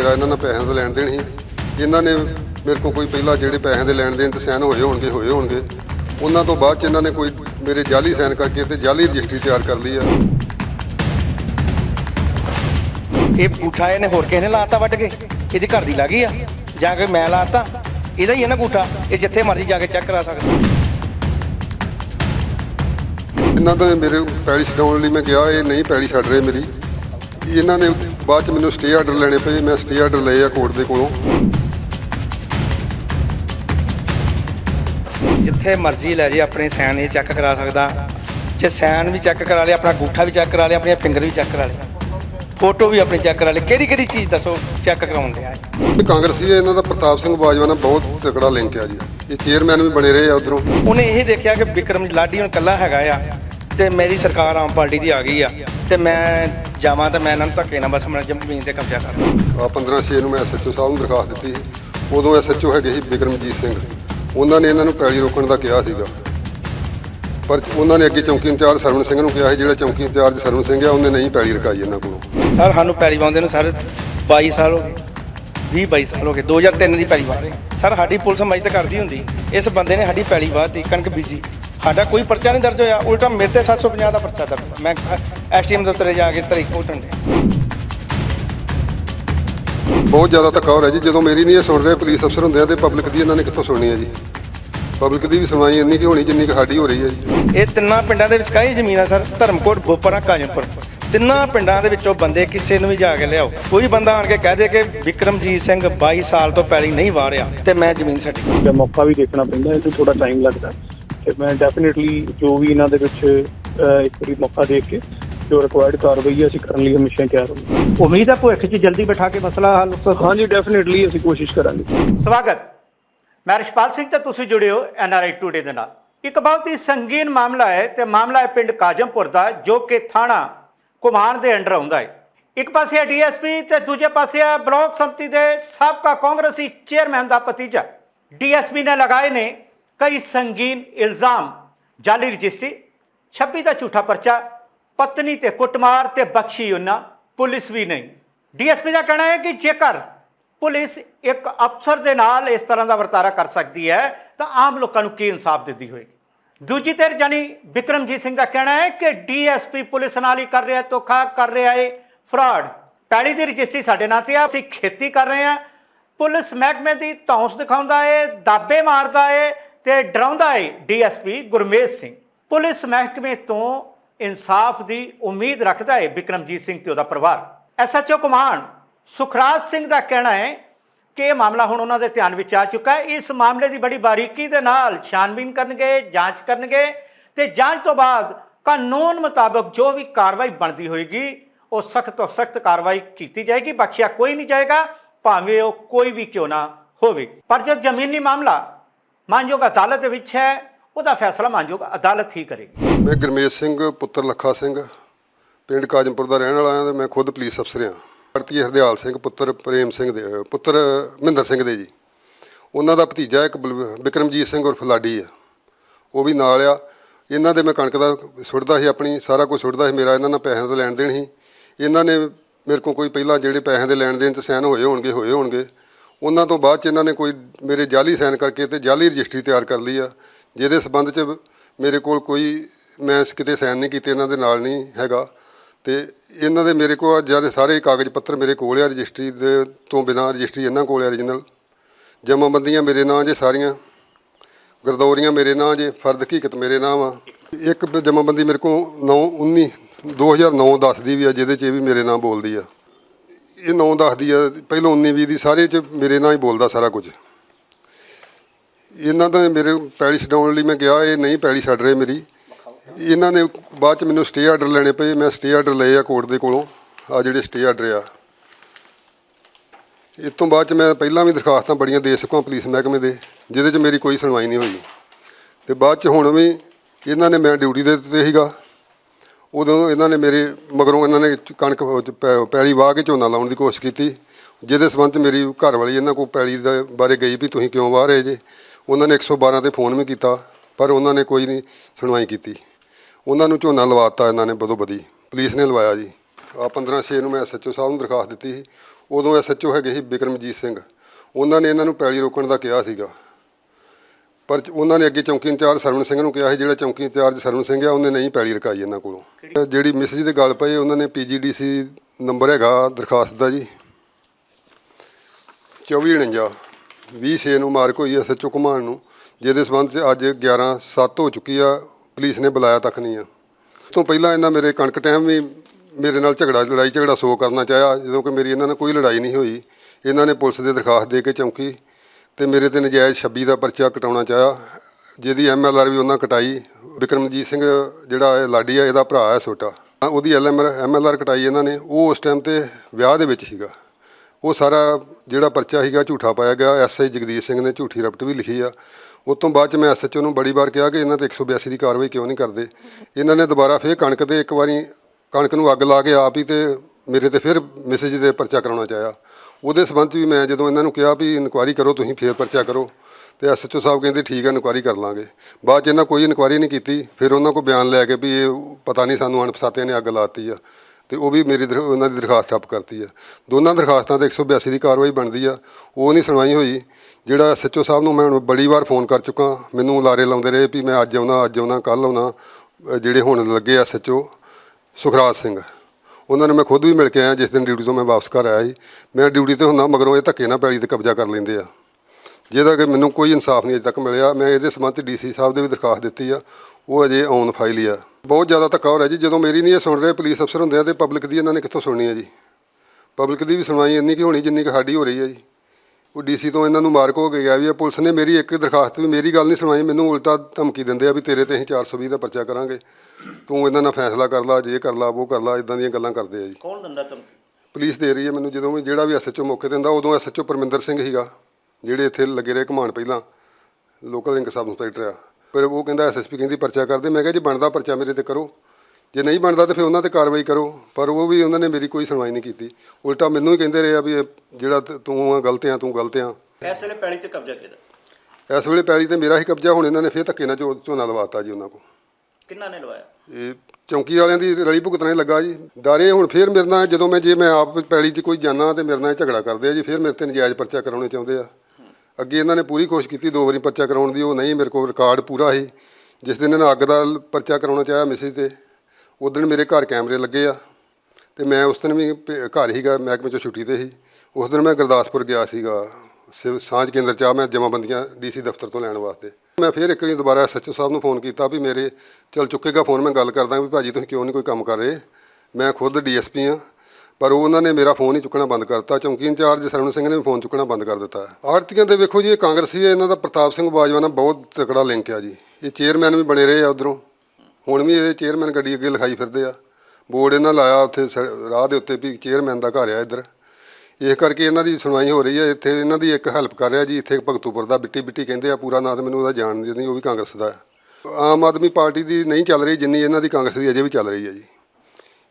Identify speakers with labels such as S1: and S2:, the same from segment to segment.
S1: ਮੇਰਾ ਇਹਨਾਂ ਨਾਲ ਪੈਸਿਆਂ ਦਾ ਲੈਣ ਦੇਣ ਸੀ। ਇਹਨਾਂ ਨੇ ਮੇਰੇ ਕੋਲ ਕੋਈ ਪਹਿਲਾਂ ਜਿਹੜੇ ਪੈਸਿਆਂ ਦੇ ਲੈਣ ਦੇਣ ਤੇ ਸਾਈਨ ਹੋਏ ਹੋਣਗੇ ਹੋਏ ਹੋਣਗੇ। ਉਹਨਾਂ ਤੋਂ ਬਾਅਦ ਚ ਇਹਨਾਂ ਨੇ ਕੋਈ ਮੇਰੇ ਜਾਲੀ ਸਾਈਨ ਕਰਕੇ ਤੇ ਜਾਲੀ ਰਜਿਸਟਰੀ ਤਿਆਰ ਕਰ ਲਈ ਆ।
S2: ਇਹ ਗੂਠਾ ਇਹਨੇ ਹੋਰ ਕਿਸੇ ਨੇ ਲਾਤਾ ਵੱਢ ਕੇ? ਇਹਦੀ ਘਰ ਦੀ ਲੱਗੀ ਆ? ਜਾ ਕੇ ਮੈਂ ਲਾਤਾ। ਇਹਦਾ ਹੀ ਹੈ ਨਾ ਗੂਠਾ ਇਹ ਜਿੱਥੇ ਮਰਜ਼ੀ ਜਾ ਕੇ ਚੈੱਕ ਕਰਾ ਸਕਦਾ।
S1: ਇਹਨਾਂ ਦਾ ਮੇਰੇ ਪੈਲੀ ਛਡਾਉਣ ਲਈ ਮੈਂ ਗਿਆ ਇਹ ਨਹੀਂ ਪੈਲੀ ਛੱਡ ਰਹੇ ਮੇਰੀ। ਇਹਨਾਂ ਨੇ ਬਾਅਦ ਚ ਮੈਨੂੰ ਸਟੇ ਆਰਡਰ ਲੈਣੇ ਪਏ ਮੈਂ ਸਟੇ ਆਰਡਰ ਲਏ ਆ ਕੋਰਟ ਦੇ ਕੋਲੋਂ।
S2: ਜਿੱਥੇ ਮਰਜ਼ੀ ਲੈ ਜੇ ਆਪਣੇ ਸਾਈਨ ਇਹ ਚੈੱਕ ਕਰਾ ਸਕਦਾ। ਜੇ ਸਾਈਨ ਵੀ ਚੈੱਕ ਕਰਾ ਲਿਆ ਆਪਣਾ ਗੂਠਾ ਵੀ ਚੈੱਕ ਕਰਾ ਲਿਆ ਆਪਣੀਆਂ ਫਿੰਗਰ ਵੀ ਚੈੱਕ ਕਰਾ ਲਿਆ ਫੋਟੋ ਵੀ ਆਪਣੀ ਚੈੱਕ ਕਰਾ ਲਈ ਕਿਹੜੀ ਕਿਹੜੀ ਚੀਜ਼ ਦੱਸੋ ਚੈੱਕ ਕਰਾਉਣ ਦੇ ਆ?
S1: ਇਹ ਕਾਂਗਰਸੀ ਇਹਨਾਂ ਦਾ ਪ੍ਰਤਾਪ ਸਿੰਘ ਬਾਜਵਾ ਨਾਲ ਬਹੁਤ ਤਕੜਾ ਲਿੰਕ ਆ ਜੀ। ਇਹ ਚੇਅਰਮੈਨ ਵੀ ਬਣੇ ਰਹੇ ਆ ਉਧਰੋਂ।
S2: ਉਹਨੇ ਇਹ ਦੇਖਿਆ ਕਿ ਵਿਕਰਮ ਲਾਡੀ ਹੁਣ ਕੱਲਾ ਹੈਗਾ ਆ ਤੇ ਮੇਰੀ ਸਰਕਾਰ ਆਮ ਪਾਰਟੀ ਦੀ ਆ ਗਈ ਆ ਤੇ ਮੈਂ ਜਾਵਾਂ ਤੇ ਮੈਂ ਇਹਨਾਂ ਨੂੰ ਧੱਕੇ ਨਾਲ ਬਸ ਮੈਂ ਜ਼ਮੀਨ ਤੇ ਕਬਜ਼ਾ ਕਰਾਂ
S1: ਆ 15 ਛੇ ਨੂੰ ਮੈਂ ਐਸਐਚਓ ਸਾਹਿਬ ਨੂੰ ਦਰਖਾਸਤ ਦਿੱਤੀ ਸੀ। ਉਦੋਂ ਐਸਐਚਓ ਹੈਗੇ ਸੀ ਬਿਕਰਮਜੀਤ ਸਿੰਘ। ਉਹਨਾਂ ਨੇ ਇਹਨਾਂ ਨੂੰ ਪੈਲੀ ਰੋਕਣ ਦਾ ਕਿਹਾ ਸੀਗਾ। ਪਰ ਉਹਨਾਂ ਨੇ ਅੱਗੇ ਚੌਂਕੀ ਇੰਚਾਰਜ ਸਰਵਣ ਸਿੰਘ ਨੂੰ ਕਿਹਾ ਸੀ ਜਿਹੜਾ ਚੌਂਕੀ ਇੰਚਾਰਜ ਸਰਵਣ ਸਿੰਘ ਆ ਉਹਨੇ ਨਹੀਂ ਪੈਲੀ ਰਕਾਈ ਇਹਨਾਂ ਕੋਲੋਂ।
S2: ਸਰ ਸਾਨੂੰ ਪੈਲੀ ਪਾਉਂਦੇ ਨੂੰ ਸਰ 22 ਸਾਲ ਹੋ ਗਏ 20 22 ਸਾਲ ਹੋ ਗਏ 2003 ਦੀ ਪੈਲੀ ਵਾਹ ਰਹੇ। ਸਰ ਸਾਡੀ ਪੁਲਿਸ ਮਜ ਤਾਂ ਕਰਦੀ ਹੁੰਦੀ। ਇਸ ਬੰਦੇ ਨੇ ਸਾਡੀ ਪੈਲੀ ਵਾਹਤੀ ਕਣਕ ਬੀਜੀ। ਸਾਡਾ ਕੋਈ ਪਰਚਾ ਨਹੀਂ ਦਰਜ ਹੋਇਆ ਉਲਟਾ ਮੇਰੇ ਤੇ 750 ਦਾ ਪਰਚਾ ਦਰਜ ਹੋਇਆ। ਮੈਂ ਐਸਟੀਐਮ ਦੇ ਉੱਤੇ ਜਾ ਕੇ ਤਰੀਕ ਘੋਟਣ ਦੇ
S1: ਬਹੁਤ ਜ਼ਿਆਦਾ ਧੱਕਾ ਹੋ ਰਿਹਾ ਜੀ। ਜਦੋਂ ਮੇਰੀ ਨਹੀਂ ਇਹ ਸੁਣ ਰਹੇ ਪੁਲਿਸ ਅਫਸਰ ਹੁੰਦੇ ਆ ਤੇ ਪਬਲਿਕ ਦੀ ਇਹਨਾਂ ਨੇ ਕਿੱਥੋਂ ਸੁਣਨੀ ਹੈ ਜੀ? ਪਬਲਿਕ ਦੀ ਵੀ ਸੁਣਵਾਈ ਇੰਨੀ ਕਿ ਹੋਣੀ ਜਿੰਨੀ ਕਿ ਸਾਡੀ ਹੋ ਰਹੀ ਹੈ ਜੀ।
S2: ਇਹ ਤਿੰਨਾਂ ਪਿੰਡਾਂ ਦੇ ਵਿੱਚ ਕਾਹੀ ਜ਼ਮੀਨ ਆ ਸਰ? ਧਰਮਕੋਟ ਬੋਪਰਾ ਕਾਜਨਪੁਰ। ਤਿੰਨਾਂ ਪਿੰਡਾਂ ਦੇ ਵਿੱਚੋਂ ਬੰਦੇ ਕਿਸੇ ਨੂੰ ਵੀ ਜਾ ਕੇ ਲਿਆਓ। ਕੋਈ ਬੰਦਾ ਆਣ ਕੇ ਕਹਿ ਦੇ ਕਿ ਵਿਕਰਮਜੀਤ ਸਿੰਘ 22 ਸਾਲ ਤੋਂ ਪੈਲੀ ਨਹੀਂ ਵਾਹ ਰਿਹਾ ਤੇ ਮੈਂ ਜ਼ਮੀਨ ਛੱਡੀ।
S3: ਮੌਕਾ ਵੀ ਦੇਖਣਾ ਪੈਂਦਾ ਇਹ ਥੋੜਾ ਟਾਈਮ ਲੱਗਦਾ। ਤੇ ਮੈਂ ਡੈਫੀਨਿਟਲੀ ਜੋ ਵੀ ਇਹਨਾਂ ਦੇ ਵਿੱਚ ਇੱਕ ਵਾਰੀ ਮੌਕਾ ਦੇਖ ਕੇ ਜੋ ਰਿਕੁਆਇਰਡ ਕਾਰਵਾਈ ਅਸੀਂ ਕਰਨ ਲਈ ਹਮੇਸ਼ਾ ਤਿਆਰ ਹਾਂ।
S4: ਉਮੀਦ ਹੈ ਭਵਿੱਖ 'ਚ ਜਲਦੀ ਬਿਠਾ ਕੇ ਮਸਲਾ ਹੱਲ ਹੋ ਸਕਦਾ।
S3: ਹਾਂਜੀ ਡੈਫੀਨਿਟਲੀ ਅਸੀਂ ਕੋਸ਼ਿਸ਼ ਕਰਾਂਗੇ।
S4: ਸਵਾਗਤ। ਮੈਂ ਰਿਸ਼ਪਾਲ ਸਿੰਘ ਤੇ ਤੁਸੀਂ ਜੁੜੇ ਹੋ ਐਨਆਰਆਈ ਟੂਡੇ ਦੇ ਨਾਲ। ਇੱਕ ਬਹੁਤ ਹੀ ਸੰਗੀਨ ਮਾਮਲਾ ਹੈ ਤੇ ਮਾਮਲਾ ਹੈ ਪਿੰਡ ਕਾਜਮਪੁਰ ਦਾ ਜੋ ਕਿ ਥਾਣਾ ਕੁਮਾਨ ਦੇ ਅੰਡਰ ਆਉਂਦਾ ਹੈ। ਇੱਕ ਪਾਸੇ ਹੈ ਡੀਐਸਪੀ ਤੇ ਦੂਜੇ ਪਾਸੇ ਹੈ ਬਲਾਕ ਸੰਮਤੀ ਦੇ ਸਾਬਕਾ ਕਾਂਗਰਸੀ ਚੇਅਰਮੈਨ ਦਾ ਭਤੀਜਾ। ਡੀਐਸਪੀ ਨੇ ਲਗਾਏ ਨੇ ਕਈ ਸੰਗੀਨ ਇਲਜ਼ਾਮ ਜਾਲੀ ਰਜਿਸਟਰੀ 26 ਦਾ ਝੂਠਾ ਪਰਚਾ, ਪਤਨੀ ਤੇ ਕੁੱਟਮਾਰ ਤੇ ਬਖਸ਼ੀ ਉਹਨਾਂ, ਪੁਲਿਸ ਵੀ ਨਹੀਂ। ਡੀਐਸਪੀ ਦਾ ਕਹਿਣਾ ਹੈ ਕਿ ਜੇਕਰ ਪੁਲਿਸ ਇੱਕ ਅਫਸਰ ਦੇ ਨਾਲ ਇਸ ਤਰ੍ਹਾਂ ਦਾ ਵਰਤਾਰਾ ਕਰ ਸਕਦੀ ਹੈ, ਤਾਂ ਆਮ ਲੋਕਾਂ ਨੂੰ ਕੀ ਇਨਸਾਫ ਦਿੰਦੀ ਹੋਏਗੀ? ਦੂਜੀ ਧਿਰ ਜਾਨੀ ਵਿਕਰਮਜੀਤ ਸਿੰਘ ਦਾ ਕਹਿਣਾ ਹੈ ਕਿ ਡੀਐਸਪੀ ਪੁਲਿਸ ਨਾਲ ਹੀ ਕਰ ਰਿਹਾ, ਧੋਖਾ ਕਰ ਰਿਹਾ ਹੈ ਫਰਾਡ। ਪੈਲੀ ਦੀ ਰਜਿਸਟਰੀ ਸਾਡੇ ਨਾਂ ਤੇ ਆ, ਅਸੀਂ ਖੇਤੀ ਕਰ ਰਹੇ ਹਾਂ। ਪੁਲਿਸ ਮਹਿਕਮੇ ਦੀ ਧੌਂਸ ਦਿਖਾਉਂਦਾ ਏ, ਦਾਬੇ ਮਾਰਦਾ ਏ ਤੇ ਡਰਾਉਂਦਾ ਹੈ ਡੀਐਸਪੀ ਗੁਰਮੇਜ਼ ਸਿੰਘ। ਪੁਲਿਸ ਮਹਿਕਮੇ ਤੋਂ ਇਨਸਾਫ ਦੀ ਉਮੀਦ ਰੱਖਦਾ ਏ ਵਿਕਰਮਜੀਤ ਸਿੰਘ ਤੇ ਉਹਦਾ ਪਰਿਵਾਰ। ਐਸਐਚਓ ਕਮਾਂਡ ਸੁਖਰਾਜ ਸਿੰਘ ਦਾ ਕਹਿਣਾ ਹੈ ਕਿ ਇਹ ਮਾਮਲਾ ਹੁਣ ਉਹਨਾਂ ਦੇ ਧਿਆਨ ਵਿੱਚ ਆ ਚੁੱਕਾ ਹੈ ਇਸ ਮਾਮਲੇ ਦੀ ਬੜੀ ਬਾਰੀਕੀ ਦੇ ਨਾਲ ਛਾਨਬੀਨ ਕਰਨਗੇ, ਜਾਂਚ ਕਰਨਗੇ ਤੇ ਜਾਂਚ ਤੋਂ ਬਾਅਦ ਕਾਨੂੰਨ ਮੁਤਾਬਕ ਜੋ ਵੀ ਕਾਰਵਾਈ ਬਣਦੀ ਹੋਏਗੀ, ਉਹ ਸਖਤ ਤੋਂ ਸਖਤ ਕਾਰਵਾਈ ਕੀਤੀ ਜਾਏਗੀ। ਬਖਸ਼ਿਆ ਕੋਈ ਨਹੀਂ ਜਾਏਗਾ, ਭਾਵੇਂ ਉਹ ਕੋਈ ਵੀ ਕਿਉਂ ਨਾ ਹੋਵੇ। ਪਰ ਜਦ ਜ਼ਮੀਨੀ ਮਾਮਲਾ ਮਾਨਯੋਗ ਅਦਾਲਤ ਦੇ ਵਿੱਚ ਹੈ, ਉਹਦਾ ਫੈਸਲਾ ਮਾਨਯੋਗ ਅਦਾਲਤ ਹੀ ਕਰੇਗੀ।
S1: ਮੈਂ ਗੁਰਮੇਸ਼ ਸਿੰਘ, ਪੁੱਤਰ ਲੱਖਾ ਸਿੰਘ, ਪਿੰਡ ਕਾਜਮਪੁਰ ਦਾ ਰਹਿਣ ਵਾਲਾ ਹਾਂ ਤੇ ਮੈਂ ਖੁਦ ਪੁਲਿਸ ਅਫਸਰ ਹਾਂ। ਭਾਰਤੀ ਹਰਦਿਆਲ ਸਿੰਘ, ਪੁੱਤਰ ਪ੍ਰੇਮ ਸਿੰਘ ਦੇ, ਪੁੱਤਰ ਮਹਿੰਦਰ ਸਿੰਘ ਦੇ ਜੀ। ਉਹਨਾਂ ਦਾ ਭਤੀਜਾ ਇੱਕ ਬਲਵ- ਵਿਕਰਮਜੀਤ ਸਿੰਘ ਉਰਫ ਲਾਡੀ ਆ। ਉਹ ਵੀ ਨਾਲ ਆ। ਇਹਨਾਂ ਦੇ ਮੈਂ ਕਣਕ ਦਾ ਸੁੱਟਦਾ ਸੀ, ਆਪਣੀ ਸਾਰਾ ਕੁਝ ਸੁੱਟਦਾ ਸੀ, ਮੇਰਾ ਇਹਨਾਂ ਨਾਲ ਪੈਸਿਆਂ ਦਾ ਲੈਣ ਦੇਣ ਸੀ। ਇਹਨਾਂ ਨੇ ਮੇਰੇ ਕੋਲ ਕੋਈ ਪਹਿਲਾਂ ਜਿਹੜੇ ਪੈਸਿਆਂ ਦੇ ਲੈਣ ਦੇਣ ਤੇ ਸਾਈਨ ਹੋਏ ਹੋਣਗੇ ਹੋਏ ਹੋਣਗੇ। ਉਹਨਾਂ ਤੋਂ ਬਾਅਦ ਚ ਇਹਨਾਂ ਨੇ ਕੋਈ ਮੇਰੇ ਜਾਲੀ ਸਾਈਨ ਕਰਕੇ ਤੇ ਜਾਲੀ ਰਜਿਸਟਰੀ ਤਿਆਰ ਕਰ ਲਈ ਆ। ਜਿਹਦੇ ਸਬੰਧ ਚ ਮੇਰੇ ਕੋਲ ਕੋਈ ਮੈਂ ਕਿਤੇ ਸਾਈਨ ਨਹੀਂ ਕੀਤੇ, ਇਹਨਾਂ ਦੇ ਨਾਲ ਨਹੀਂ ਹੈਗਾ। ਤੇ ਇਹਨਾਂ ਦੇ ਮੇਰੇ ਕੋਲ ਜਿਹੜੇ ਸਾਰੇ ਕਾਗਜ਼ ਪੱਤਰ ਮੇਰੇ ਕੋਲ ਆ ਰਜਿਸਟਰੀ ਦੇ ਤੋਂ ਬਿਨਾਂ, ਰਜਿਸਟਰੀ ਇਹਨਾਂ ਕੋਲ ਆ origignal ਜਮਾਬੰਦੀਆਂ ਮੇਰੇ ਨਾਂ ਜੇ ਸਾਰੀਆਂ, ਗਰਦੌਰੀਆਂ ਮੇਰੇ ਨਾਂ ਜੇ, ਫਰਦ ਹਕੀਕਤ ਮੇਰੇ ਨਾਂ ਵਾ। ਇੱਕ ਬ- ਜਮਾਬੰਦੀ ਮੇਰੇ ਕੋਲ 9 19 2009 10 ਦੀ ਵੀ ਆ, ਜਿਹਦੇ 'ਚ ਇਹ ਵੀ ਮੇਰੇ ਨਾਂ ਬੋਲਦੀ ਆ। ਇਹ 9 10 ਦੀ ਆ, ਪਹਿਲਾਂ 19 20 ਦੀ ਸਾਰੇ 'ਚ ਮੇਰੇ ਨਾਲ ਹੀ ਬੋਲਦਾ ਸਾਰਾ ਕੁਝ। ਇਹਨਾਂ ਦਾ ਮੇਰੇ ਪੈਲੀ ਛਡਾਉਣ ਲਈ ਮੈਂ ਗਿਆ, ਇਹ ਨਹੀਂ ਪੈਲੀ ਛੱਡ ਰਹੇ ਮੇਰੀ। ਇਹਨਾਂ ਨੇ ਬਾਅਦ 'ਚ ਮੈਨੂੰ ਸਟੇ ਆਰਡਰ ਲੈਣੇ ਪਏ, ਮੈਂ ਸਟੇ ਆਰਡਰ ਲਏ ਆ ਕੋਰਟ ਦੇ ਕੋਲੋਂ, ਆ ਜਿਹੜੇ ਸਟੇ ਆਰਡਰ ਆ। ਇਸ ਤੋਂ ਬਾਅਦ ਚ ਮੈਂ ਪਹਿਲਾਂ ਵੀ ਦਰਖਾਸਤਾਂ ਬੜੀਆਂ ਦੇ ਸਕਾਂ ਪੁਲਿਸ ਮਹਿਕਮੇ ਦੇ, ਜਿਹਦੇ 'ਚ ਮੇਰੀ ਕੋਈ ਸੁਣਵਾਈ ਨਹੀਂ ਹੋਈ। ਤੇ ਬਾਅਦ 'ਚ ਹੁਣ ਵੀ ਇਹਨਾਂ ਨੇ ਮੈਂ ਡਿਊਟੀ ਦੇ ਦਿੱਤੇ ਸੀਗਾ। ਉਦੋਂ ਇਹਨਾਂ ਨੇ ਮੇਰੇ, ਮਗਰੋਂ ਇਹਨਾਂ ਨੇ ਕਣਕ ਪੈ- ਪੈਲੀ ਵਾਹ ਕੇ ਝੋਨਾ ਲਾਉਣ ਦੀ ਕੋਸ਼ਿਸ਼ ਕੀਤੀ, ਜਿਹਦੇ ਸਬੰਧ ਮੇਰੀ ਘਰ ਵਾਲੀ ਇਹਨਾਂ ਕੋਲ ਪੈਲੀ ਦੇ ਬਾਰੇ ਗਈ ਵੀ ਤੁਸੀਂ ਕਿਉਂ ਵਾਹ ਰਹੇ ਜੇ। ਉਹਨਾਂ ਨੇ 112 ਤੇ ਫੋਨ ਵੀ ਕੀਤਾ, ਪਰ ਉਹਨਾਂ ਨੇ ਕੋਈ ਨਹੀਂ ਸੁਣਵਾਈ ਕੀਤੀ। ਉਹਨਾਂ ਨੂੰ ਝੋਨਾ ਲਵਾਤਾ ਇਹਨਾਂ ਨੇ ਬਦੋ ਬਦੀ, ਪੁਲਿਸ ਨੇ ਲਵਾਇਆ ਜੀ। ਆ 15 ਛੇ ਨੂੰ ਮੈਂ ਐਸਐਚਓ ਸਾਹਿਬ ਨੂੰ ਦਰਖਾਸਤ ਦਿੱਤੀ ਸੀ। ਉਦੋਂ ਐਸਐਚਓ ਹੈਗੇ ਸੀ ਬਿਕਰਮਜੀਤ ਸਿੰਘ। ਉਹਨਾਂ ਨੇ ਇਹਨਾਂ ਨੂੰ ਪੈਲੀ ਰੋਕਣ ਦਾ ਕਿਹਾ ਸੀਗਾ। ਪਰ ਉਹਨਾਂ ਨੇ ਅੱਗੇ ਚੌਂਕੀ ਇੰਚਾਰਜ ਸਰਵਣ ਸਿੰਘ ਨੂੰ ਕਿਹਾ ਸੀ ਜਿਹੜਾ ਚੌਂਕੀ ਇੰਚਾਰਜ ਸਰਵਣ ਸਿੰਘ ਆ ਉਹਨੇ ਨਹੀਂ ਪੈਲੀ ਰਕਾਈ ਇਹਨਾਂ ਕੋਲੋਂ। ਜਿਹੜੀ ਮਿਸ ਜੀ ਦੇ ਗੱਲ ਪਈ ਉਹਨਾਂ ਨੇ ਪੀਜੀਡੀਸੀ ਨੰਬਰ ਹੈਗਾ ਦਰਖਾਸਤ ਦਾ ਜੀ। 2449 26 ਨੂੰ ਮਾਰਕ ਹੋਈ ਐ ਸੱਚੋ ਘਮਾਣ ਨੂੰ ਜਿਹਦੇ ਸਬੰਧ 'ਚ ਅੱਜ 11 7 ਹੋ ਚੁੱਕੀ ਆ ਪੁਲਿਸ ਨੇ ਬੁਲਾਇਆ ਤੱਕ ਨਹੀਂ ਆ। ਤੋਂ ਪਹਿਲਾਂ ਇਹਨਾਂ ਮੇਰੇ ਕਣਕ ਟਾਈਮ ਵੀ ਮੇਰੇ ਨਾਲ ਝਗੜਾ ਲੜਾਈ ਝਗੜਾ ਸੋ ਕਰਨਾ ਚਾਹਿਆ ਜਦੋਂ ਕਿ ਮੇਰੀ ਇਹਨਾਂ ਨਾਲ ਕੋਈ ਲੜਾਈ ਨਹੀਂ ਹੋਈ। ਇਹਨਾਂ ਨੇ ਪੁਲਿਸ ਦੇ ਦਰਖਾਸਤ ਦੇ ਕੇ ਚੌਂਕੀ ਤੇ ਮੇਰੇ ਤੇ ਨਜਾਇਜ਼ 26 ਦਾ ਪਰਚਾ ਕਟਾਉਣਾ ਚਾਹਿਆ। ਜਿਹਦੀ ਐਮਐਲਆਰ ਵੀ ਉਹਨਾਂ ਕਟਾਈ। ਵਿਕਰਮਜੀਤ ਸਿੰਘ ਜਿਹੜਾ ਲਾਡੀ ਆ, ਇਹਦਾ ਭਰਾ ਹੈ ਛੋਟਾ। ਉਹਦੀ ਐਲਐਮਆਰ ਐਮਐਲਆਰ ਕਟਾਈ ਇਹਨਾਂ ਨੇ। ਉਹ ਉਸ ਟਾਈਮ ਤੇ ਵਿਆਹ ਦੇ ਵਿੱਚ ਸੀਗਾ। ਉਹ ਸਾਰਾ ਜਿਹੜਾ ਪਰਚਾ ਸੀਗਾ ਝੂਠਾ ਪਾਇਆ ਗਿਆ। ਐਸਆਈ ਜਗਦੀਸ਼ ਸਿੰਘ ਨੇ ਝੂਠੀ ਰਪਟ ਵੀ ਲਿਖੀ ਆ। ਉਸ ਤੋਂ ਬਾਅਦ ਚ ਮੈਂ ਐਸਐਚਓ ਨੂੰ ਬੜੀ ਵਾਰ ਕਿਹਾ ਕਿ ਇਹਨਾਂ ਤੇ 182 ਦੀ ਕਾਰਵਾਈ ਕਿਉਂ ਨਹੀਂ ਕਰਦੇ। ਇਹਨਾਂ ਨੇ ਦੁਬਾਰਾ ਫੇਰ ਕਣਕ ਤੇ ਇੱਕ ਵਾਰੀ ਕਣਕ ਨੂੰ ਅੱਗ ਲਾ ਕੇ ਆਪ ਹੀ ਤੇ ਮੇਰੇ ਤੇ ਫਿਰ ਮੈਸੇਜ ਦੇ ਪਰਚਾ ਕਰਾਉਣਾ ਚਾਹਿਆ। ਉਹਦੇ ਸਬੰਧ ਵੀ ਮੈਂ ਜਦੋਂ ਇਹਨਾਂ ਨੂੰ ਕਿਹਾ ਵੀ ਇਨਕੁਆਇਰੀ ਕਰੋ, ਤੁਸੀਂ ਫੇਰ ਪਰਚਾ ਕਰੋ, ਤੇ ਐਸਐਚਓ ਸਾਹਿਬ ਕਹਿੰਦੇ ਠੀਕ ਹੈ ਇਨਕੁਆਇਰੀ ਕਰ ਲਾਂਗੇ। ਬਾਅਦ 'ਚ ਇਹਨਾਂ ਕੋਈ ਇਨਕੁਆਇਰੀ ਨਹੀਂ ਕੀਤੀ, ਫਿਰ ਉਹਨਾਂ ਕੋਲ ਬਿਆਨ ਲੈ ਕੇ ਵੀ ਇਹ ਪਤਾ ਨਹੀਂ ਸਾਨੂੰ ਅਣਪਛਾਤਿਆਂ ਨੇ ਅੱਗ ਲਾਤੀ ਆ, ਤੇ ਉਹ ਵੀ ਮੇਰੀ ਦਰ- ਉਹਨਾਂ ਦੀ ਦਰਖਾਸਤ ਠੱਪ ਕਰਤੀ ਆ। ਦੋਨਾਂ ਦਰਖਾਸਤਾਂ ਤੇ 182 ਦੀ ਕਾਰਵਾਈ ਬਣਦੀ ਆ, ਉਹ ਨਹੀਂ ਸੁਣਵਾਈ ਹੋਈ। ਜਿਹੜਾ ਐਸਐਚਓ ਸਾਹਿਬ ਨੂੰ ਮੈਂ ਹੁਣ ਬੜੀ ਵਾਰ ਫੋਨ ਕਰ ਚੁੱਕਾ, ਮੈਨੂੰ ਲਾਰੇ ਲਾਉਂਦੇ ਰਹੇ ਵੀ ਮੈਂ ਅੱਜ ਆਉਣਾ ਅੱਜ ਆਉਣਾ ਕੱਲ ਆਉਣਾ ਜਿਹੜੇ ਹੁਣ ਲੱਗੇ ਐਸਐਚਓ ਸੁਖਰਾਜ ਸਿੰਘ। ਉਹਨਾਂ ਨੂੰ ਮੈਂ ਖੁਦ ਵੀ ਮਿਲ ਕੇ ਆਇਆ, ਜਿਸ ਦਿਨ ਡਿਊਟੀ ਤੋਂ ਮੈਂ ਵਾਪਸ ਘਰ ਆਇਆ ਸੀ। ਮੈਂ ਡਿਊਟੀ ਤੇ ਹੁੰਦਾ ਮਗਰੋਂ ਇਹ ਧੱਕੇ ਨਾਲ ਪੈਲੀ ਤੇ ਕਬਜ਼ਾ ਕਰ ਲੈਂਦੇ ਆ। ਜਿਹਦਾ ਕਿ ਮੈਨੂੰ ਕੋਈ ਇਨਸਾਫ ਨਹੀਂ ਅਜੇ ਤੱਕ ਮਿਲਿਆ। ਮੈਂ ਇਹਦੇ ਸੰਬੰਧ ਚ ਡੀਸੀ ਸਾਹਿਬ ਦੇ ਵੀ ਦਰਖਾਸਤ ਦਿੱਤੀ ਆ। ਉਹ ਅਜੇ ਔਨ ਫਾਈਲ ਹੀ ਆ। ਬਹੁਤ ਜ਼ਿਆਦਾ ਧੱਕਾ ਹੋ ਰਿਹਾ ਜੀ। ਜਦੋਂ ਮੇਰੀ ਨਹੀਂ ਇਹ ਸੁਣ ਰਹੇ ਪੁਲਿਸ ਅਫਸਰ ਹੁੰਦੇ ਆ ਤੇ ਪਬਲਿਕ ਦੀ ਇਹਨਾਂ ਨੇ ਕਿੱਥੋਂ ਸੁਣਨੀ ਆ ਜੀ? ਪਬਲਿਕ ਦੀ ਵੀ ਸੁਣਵਾਈ ਇੰਨੀ ਕਿ ਹੋਣੀ ਜਿੰਨੀ ਕਿ ਸਾਡੀ ਹੋ ਰਹੀ ਹੈ ਜੀ। ਉਹ ਡੀਸੀ ਤੋਂ ਇਹਨਾਂ ਨੂੰ ਮਾਰਕ ਹੋ ਕੇ ਗਿਆ ਵੀ ਆ ਪੁਲਿਸ ਨੇ ਮੇਰੀ ਇੱਕ ਦਰਖਾਸਤ ਵੀ ਮੇਰੀ ਗੱਲ ਨਹੀਂ ਸੁਣਵਾਈ। ਮੈਨੂੰ ਉਲਟਾ ਧਮਕੀ ਦਿੰਦੇ ਆ ਵੀ ਤੇਰੇ ਤੇ ਅਸੀਂ 420 ਦਾ ਪਰਚਾ ਕਰਾਂਗੇ। ਤੂੰ ਇਹਨਾਂ ਨਾਲ ਫੈਸਲਾ ਕਰ ਲਾ ਜੇ ਕਰ ਲਾ ਉਹ ਕਰ ਲਾ ਇਦਾਂ ਦੀਆਂ ਗੱਲਾਂ ਕਰਦੇ ਆ ਜੀ।
S5: ਕੌਣ ਦਿੰਦਾ ਤੁਹਾਨੂੰ
S1: ਪੁਲਿਸ ਦੇ ਰਹੀ ਹੈ ਮੈਨੂੰ ਜਦੋਂ ਵੀ ਜਿਹੜਾ ਵੀ ਐਸਐਚਓ ਮੌਕੇ ਤੇ ਹੁੰਦਾ ਉਦੋਂ ਐਸਐਚਓ ਪਰਮਿੰਦਰ ਸਿੰਘ ਸੀਗਾ ਜਿਹੜੇ ਇੱਥੇ ਲੱਗੇ ਰਹੇ ਘਮਾਣ ਪਹਿਲਾਂ ਲੋਕਲ ਲਿੰਕ ਸਬ ਇੰਸਪੈਕਟਰ ਆ। ਫਿਰ ਉਹ ਕਹਿੰਦਾ ਐਸਐਸਪੀ ਕਹਿੰਦੀ ਪਰਚਾ ਕਰਦੇ ਮੈਂ ਕਿਹਾ ਜੇ ਬਣਦਾ ਪਰਚਾ ਮੇਰੇ ਤੇ ਕਰੋ। ਜੇ ਨਹੀਂ ਬਣਦਾ ਤਾਂ ਫਿਰ ਉਹਨਾਂ ਤੇ ਕਾਰਵਾਈ ਕਰੋ। ਪਰ ਉਹ ਵੀ ਉਹਨਾਂ ਨੇ ਮੇਰੀ ਕੋਈ ਸੁਣਵਾਈ ਨਹੀਂ ਕੀਤੀ। ਉਲਟਾ ਮੈਨੂੰ ਹੀ ਕਹਿੰਦੇ ਰਹੇ ਆ ਵੀ ਇਹ ਜਿਹੜਾ ਤ- ਤੂੰ ਆ ਗਲਤ ਆ ਤੂੰ ਗਲਤ ਆ।
S5: ਇਸ ਵੇਲੇ ਪੈਲੀ ਤੇ ਕਬਜ਼ਾ ਕਿਹਦਾ?
S1: ਇਸ ਵੇਲੇ ਪੈਲੀ ਤੇ ਮੇਰਾ ਹੀ ਕਬਜ਼ਾ ਹੁਣ ਇਹਨਾਂ ਨੇ ਫਿਰ ਧੱਕੇ ਨਾਲ ਝੋ- ਝੋਨਾ ਲਵਾਤਾ ਜੀ ਉਹਨਾਂ ਕੋਲ।
S5: ਕਿੰਨਾ ਨੇ ਲਵਾਇਆ?
S1: ਇਹ ਚੌਂਕੀ ਵਾਲਿਆਂ ਦੀ ਰਲੀ ਭੁਗਤਣੇ ਲੱਗਾ ਜੀ। ਡਰੇ ਹੁਣ ਫੇਰ ਮੇਰੇ ਨਾਲ ਜਦੋਂ ਮੈਂ ਜੇ ਮੈਂ ਆਪ ਪੈਲੀ 'ਚ ਕੋਈ ਜਾਣਾ ਤੇ ਮੇਰੇ ਨਾਲ ਝਗੜਾ ਕਰਦੇ ਆ ਜੀ, ਫੇਰ ਮੇਰੇ ਤੇ ਨਜਾਇਜ਼ ਪਰਚਾ ਕਰਾਉਣੇ ਚਾਹੁੰਦੇ ਆ। ਅੱਗੇ ਇਹਨਾਂ ਨੇ ਪੂਰੀ ਕੋਸ਼ਿਸ਼ ਕੀਤੀ, ਦੋ ਵਾਰੀ ਪਰਚਾ ਕਰਾਉਣ ਦੀ, ਉਹ ਨਹੀਂ, ਮੇਰੇ ਕੋਲ ਰਿਕਾਰਡ ਪੂਰਾ ਸੀ। ਜਿਸ ਦਿਨ ਇਹਨਾਂ ਅੱਗ ਦਾ ਪਰਚਾ ਕਰਾਉਣਾ ਚਾਹਿਆ ਮੈਸੇਜ ਤੇ, ਉਸ ਦਿਨ ਮੇਰੇ ਘਰ ਕੈਮਰੇ ਲੱਗੇ ਆ ਤੇ ਮੈਂ ਉਸ ਦਿਨ ਵੀ ਪ- ਘਰ ਹੀਗਾ ਮਹਿਕਮੇ ਚੋਂ ਛੁੱਟੀ ਤੇ ਸੀ। ਉਸ ਦਿਨ ਮੈਂ ਗੁਰਦਾਸਪੁਰ ਗਿਆ ਸੀਗਾ, ਸਿਵ- ਸਾਂਝ ਕੇਂਦਰ ਚ ਆ, ਮੈਂ ਜਮਾਬੰਦੀਆਂ ਡੀਸੀ ਦਫ਼ਤਰ ਤੋਂ ਲੈਣ ਵਾਸਤੇ। ਮੈਂ ਫਿਰ ਇੱਕ ਵਾਰੀ ਦੁਬਾਰਾ ਐਸਐਚਓ ਸਾਹਿਬ ਨੂੰ ਫੋਨ ਕੀਤਾ ਵੀ ਮੇਰੇ, ਚੱਲ ਚੁੱਕੇਗਾ ਫੋਨ, ਮੈਂ ਗੱਲ ਕਰਦਾ ਵੀ ਭਾਜੀ ਤੁਸੀਂ ਕਿਉਂ ਨਹੀਂ ਕੋਈ ਕੰਮ ਕਰ ਰਹੇ? ਮੈਂ ਖੁਦ ਡੀਐਸਪੀ ਆ ਪਰ ਉਹਨਾਂ ਨੇ ਮੇਰਾ ਫੋਨ ਹੀ ਚੁੱਕਣਾ ਬੰਦ ਕਰਤਾ। ਚੌਂਕੀ ਇੰਚਾਰਜ ਸਰਵਣ ਸਿੰਘ ਨੇ ਵੀ ਫੋਨ ਚੁੱਕਣਾ ਬੰਦ ਕਰ ਦਿੱਤਾ। ਆੜਤੀਆਂ ਦੇ ਵੇਖੋ ਜੀ, ਇਹ ਕਾਂਗਰਸੀ ਹੈ, ਇਹਨਾਂ ਦਾ ਪ੍ਰਤਾਪ ਸਿੰਘ ਬਾਜਵਾ ਨਾਲ ਬਹੁਤ ਤਕੜਾ ਲਿੰਕ ਆ ਜੀ। ਇਹ ਚੇਅਰਮੈਨ ਵੀ ਬਣੇ ਰਹੇ ਆ ਉਧਰੋਂ। ਹੁਣ ਵੀ ਇਹ ਚੇਅਰਮੈਨ ਗੱਡੀ ਅੱਗੇ ਲਿਖਾਈ ਫਿਰਦੇ ਆ। ਬੋਰਡ ਇਹਨਾਂ ਲਾਇਆ ਉੱਥੇ ਸ- ਰਾਹ ਦੇ ਉੱਤੇ ਵੀ ਚੇਅਰਮੈਨ ਦਾ ਘਰ ਆ ਇੱਧਰ। ਇਸ ਕਰਕੇ ਇਹਨਾਂ ਦੀ ਸੁਣਵਾਈ ਹੋ ਰਹੀ ਹੈ। ਇੱਥੇ ਇਹਨਾਂ ਦੀ ਇੱਕ ਹੈਲਪ ਕਰ ਰਿਹਾ ਜੀ, ਇੱਥੇ ਭਗਤੂਪੁਰ ਦਾ ਬਿੱਟੀ ਬਿੱਟੀ ਕਹਿੰਦੇ ਆ, ਪੂਰਾ ਨਾਂ ਤਾਂ ਮੈਨੂੰ ਉਹਦਾ ਜਾਣ ਨਹੀਂ, ਉਹ ਵੀ ਕਾਂਗਰਸ ਦਾ। ਹੈ ਆਮ ਆਦਮੀ ਪਾਰਟੀ ਦੀ ਨਹੀਂ ਚੱਲ ਰਹੀ, ਜਿੰਨੀ ਇਹਨਾਂ ਦੀ ਕਾਂਗਰਸ ਦੀ ਅਜੇ ਵੀ ਚੱਲ ਰਹੀ ਹੈ ਜੀ।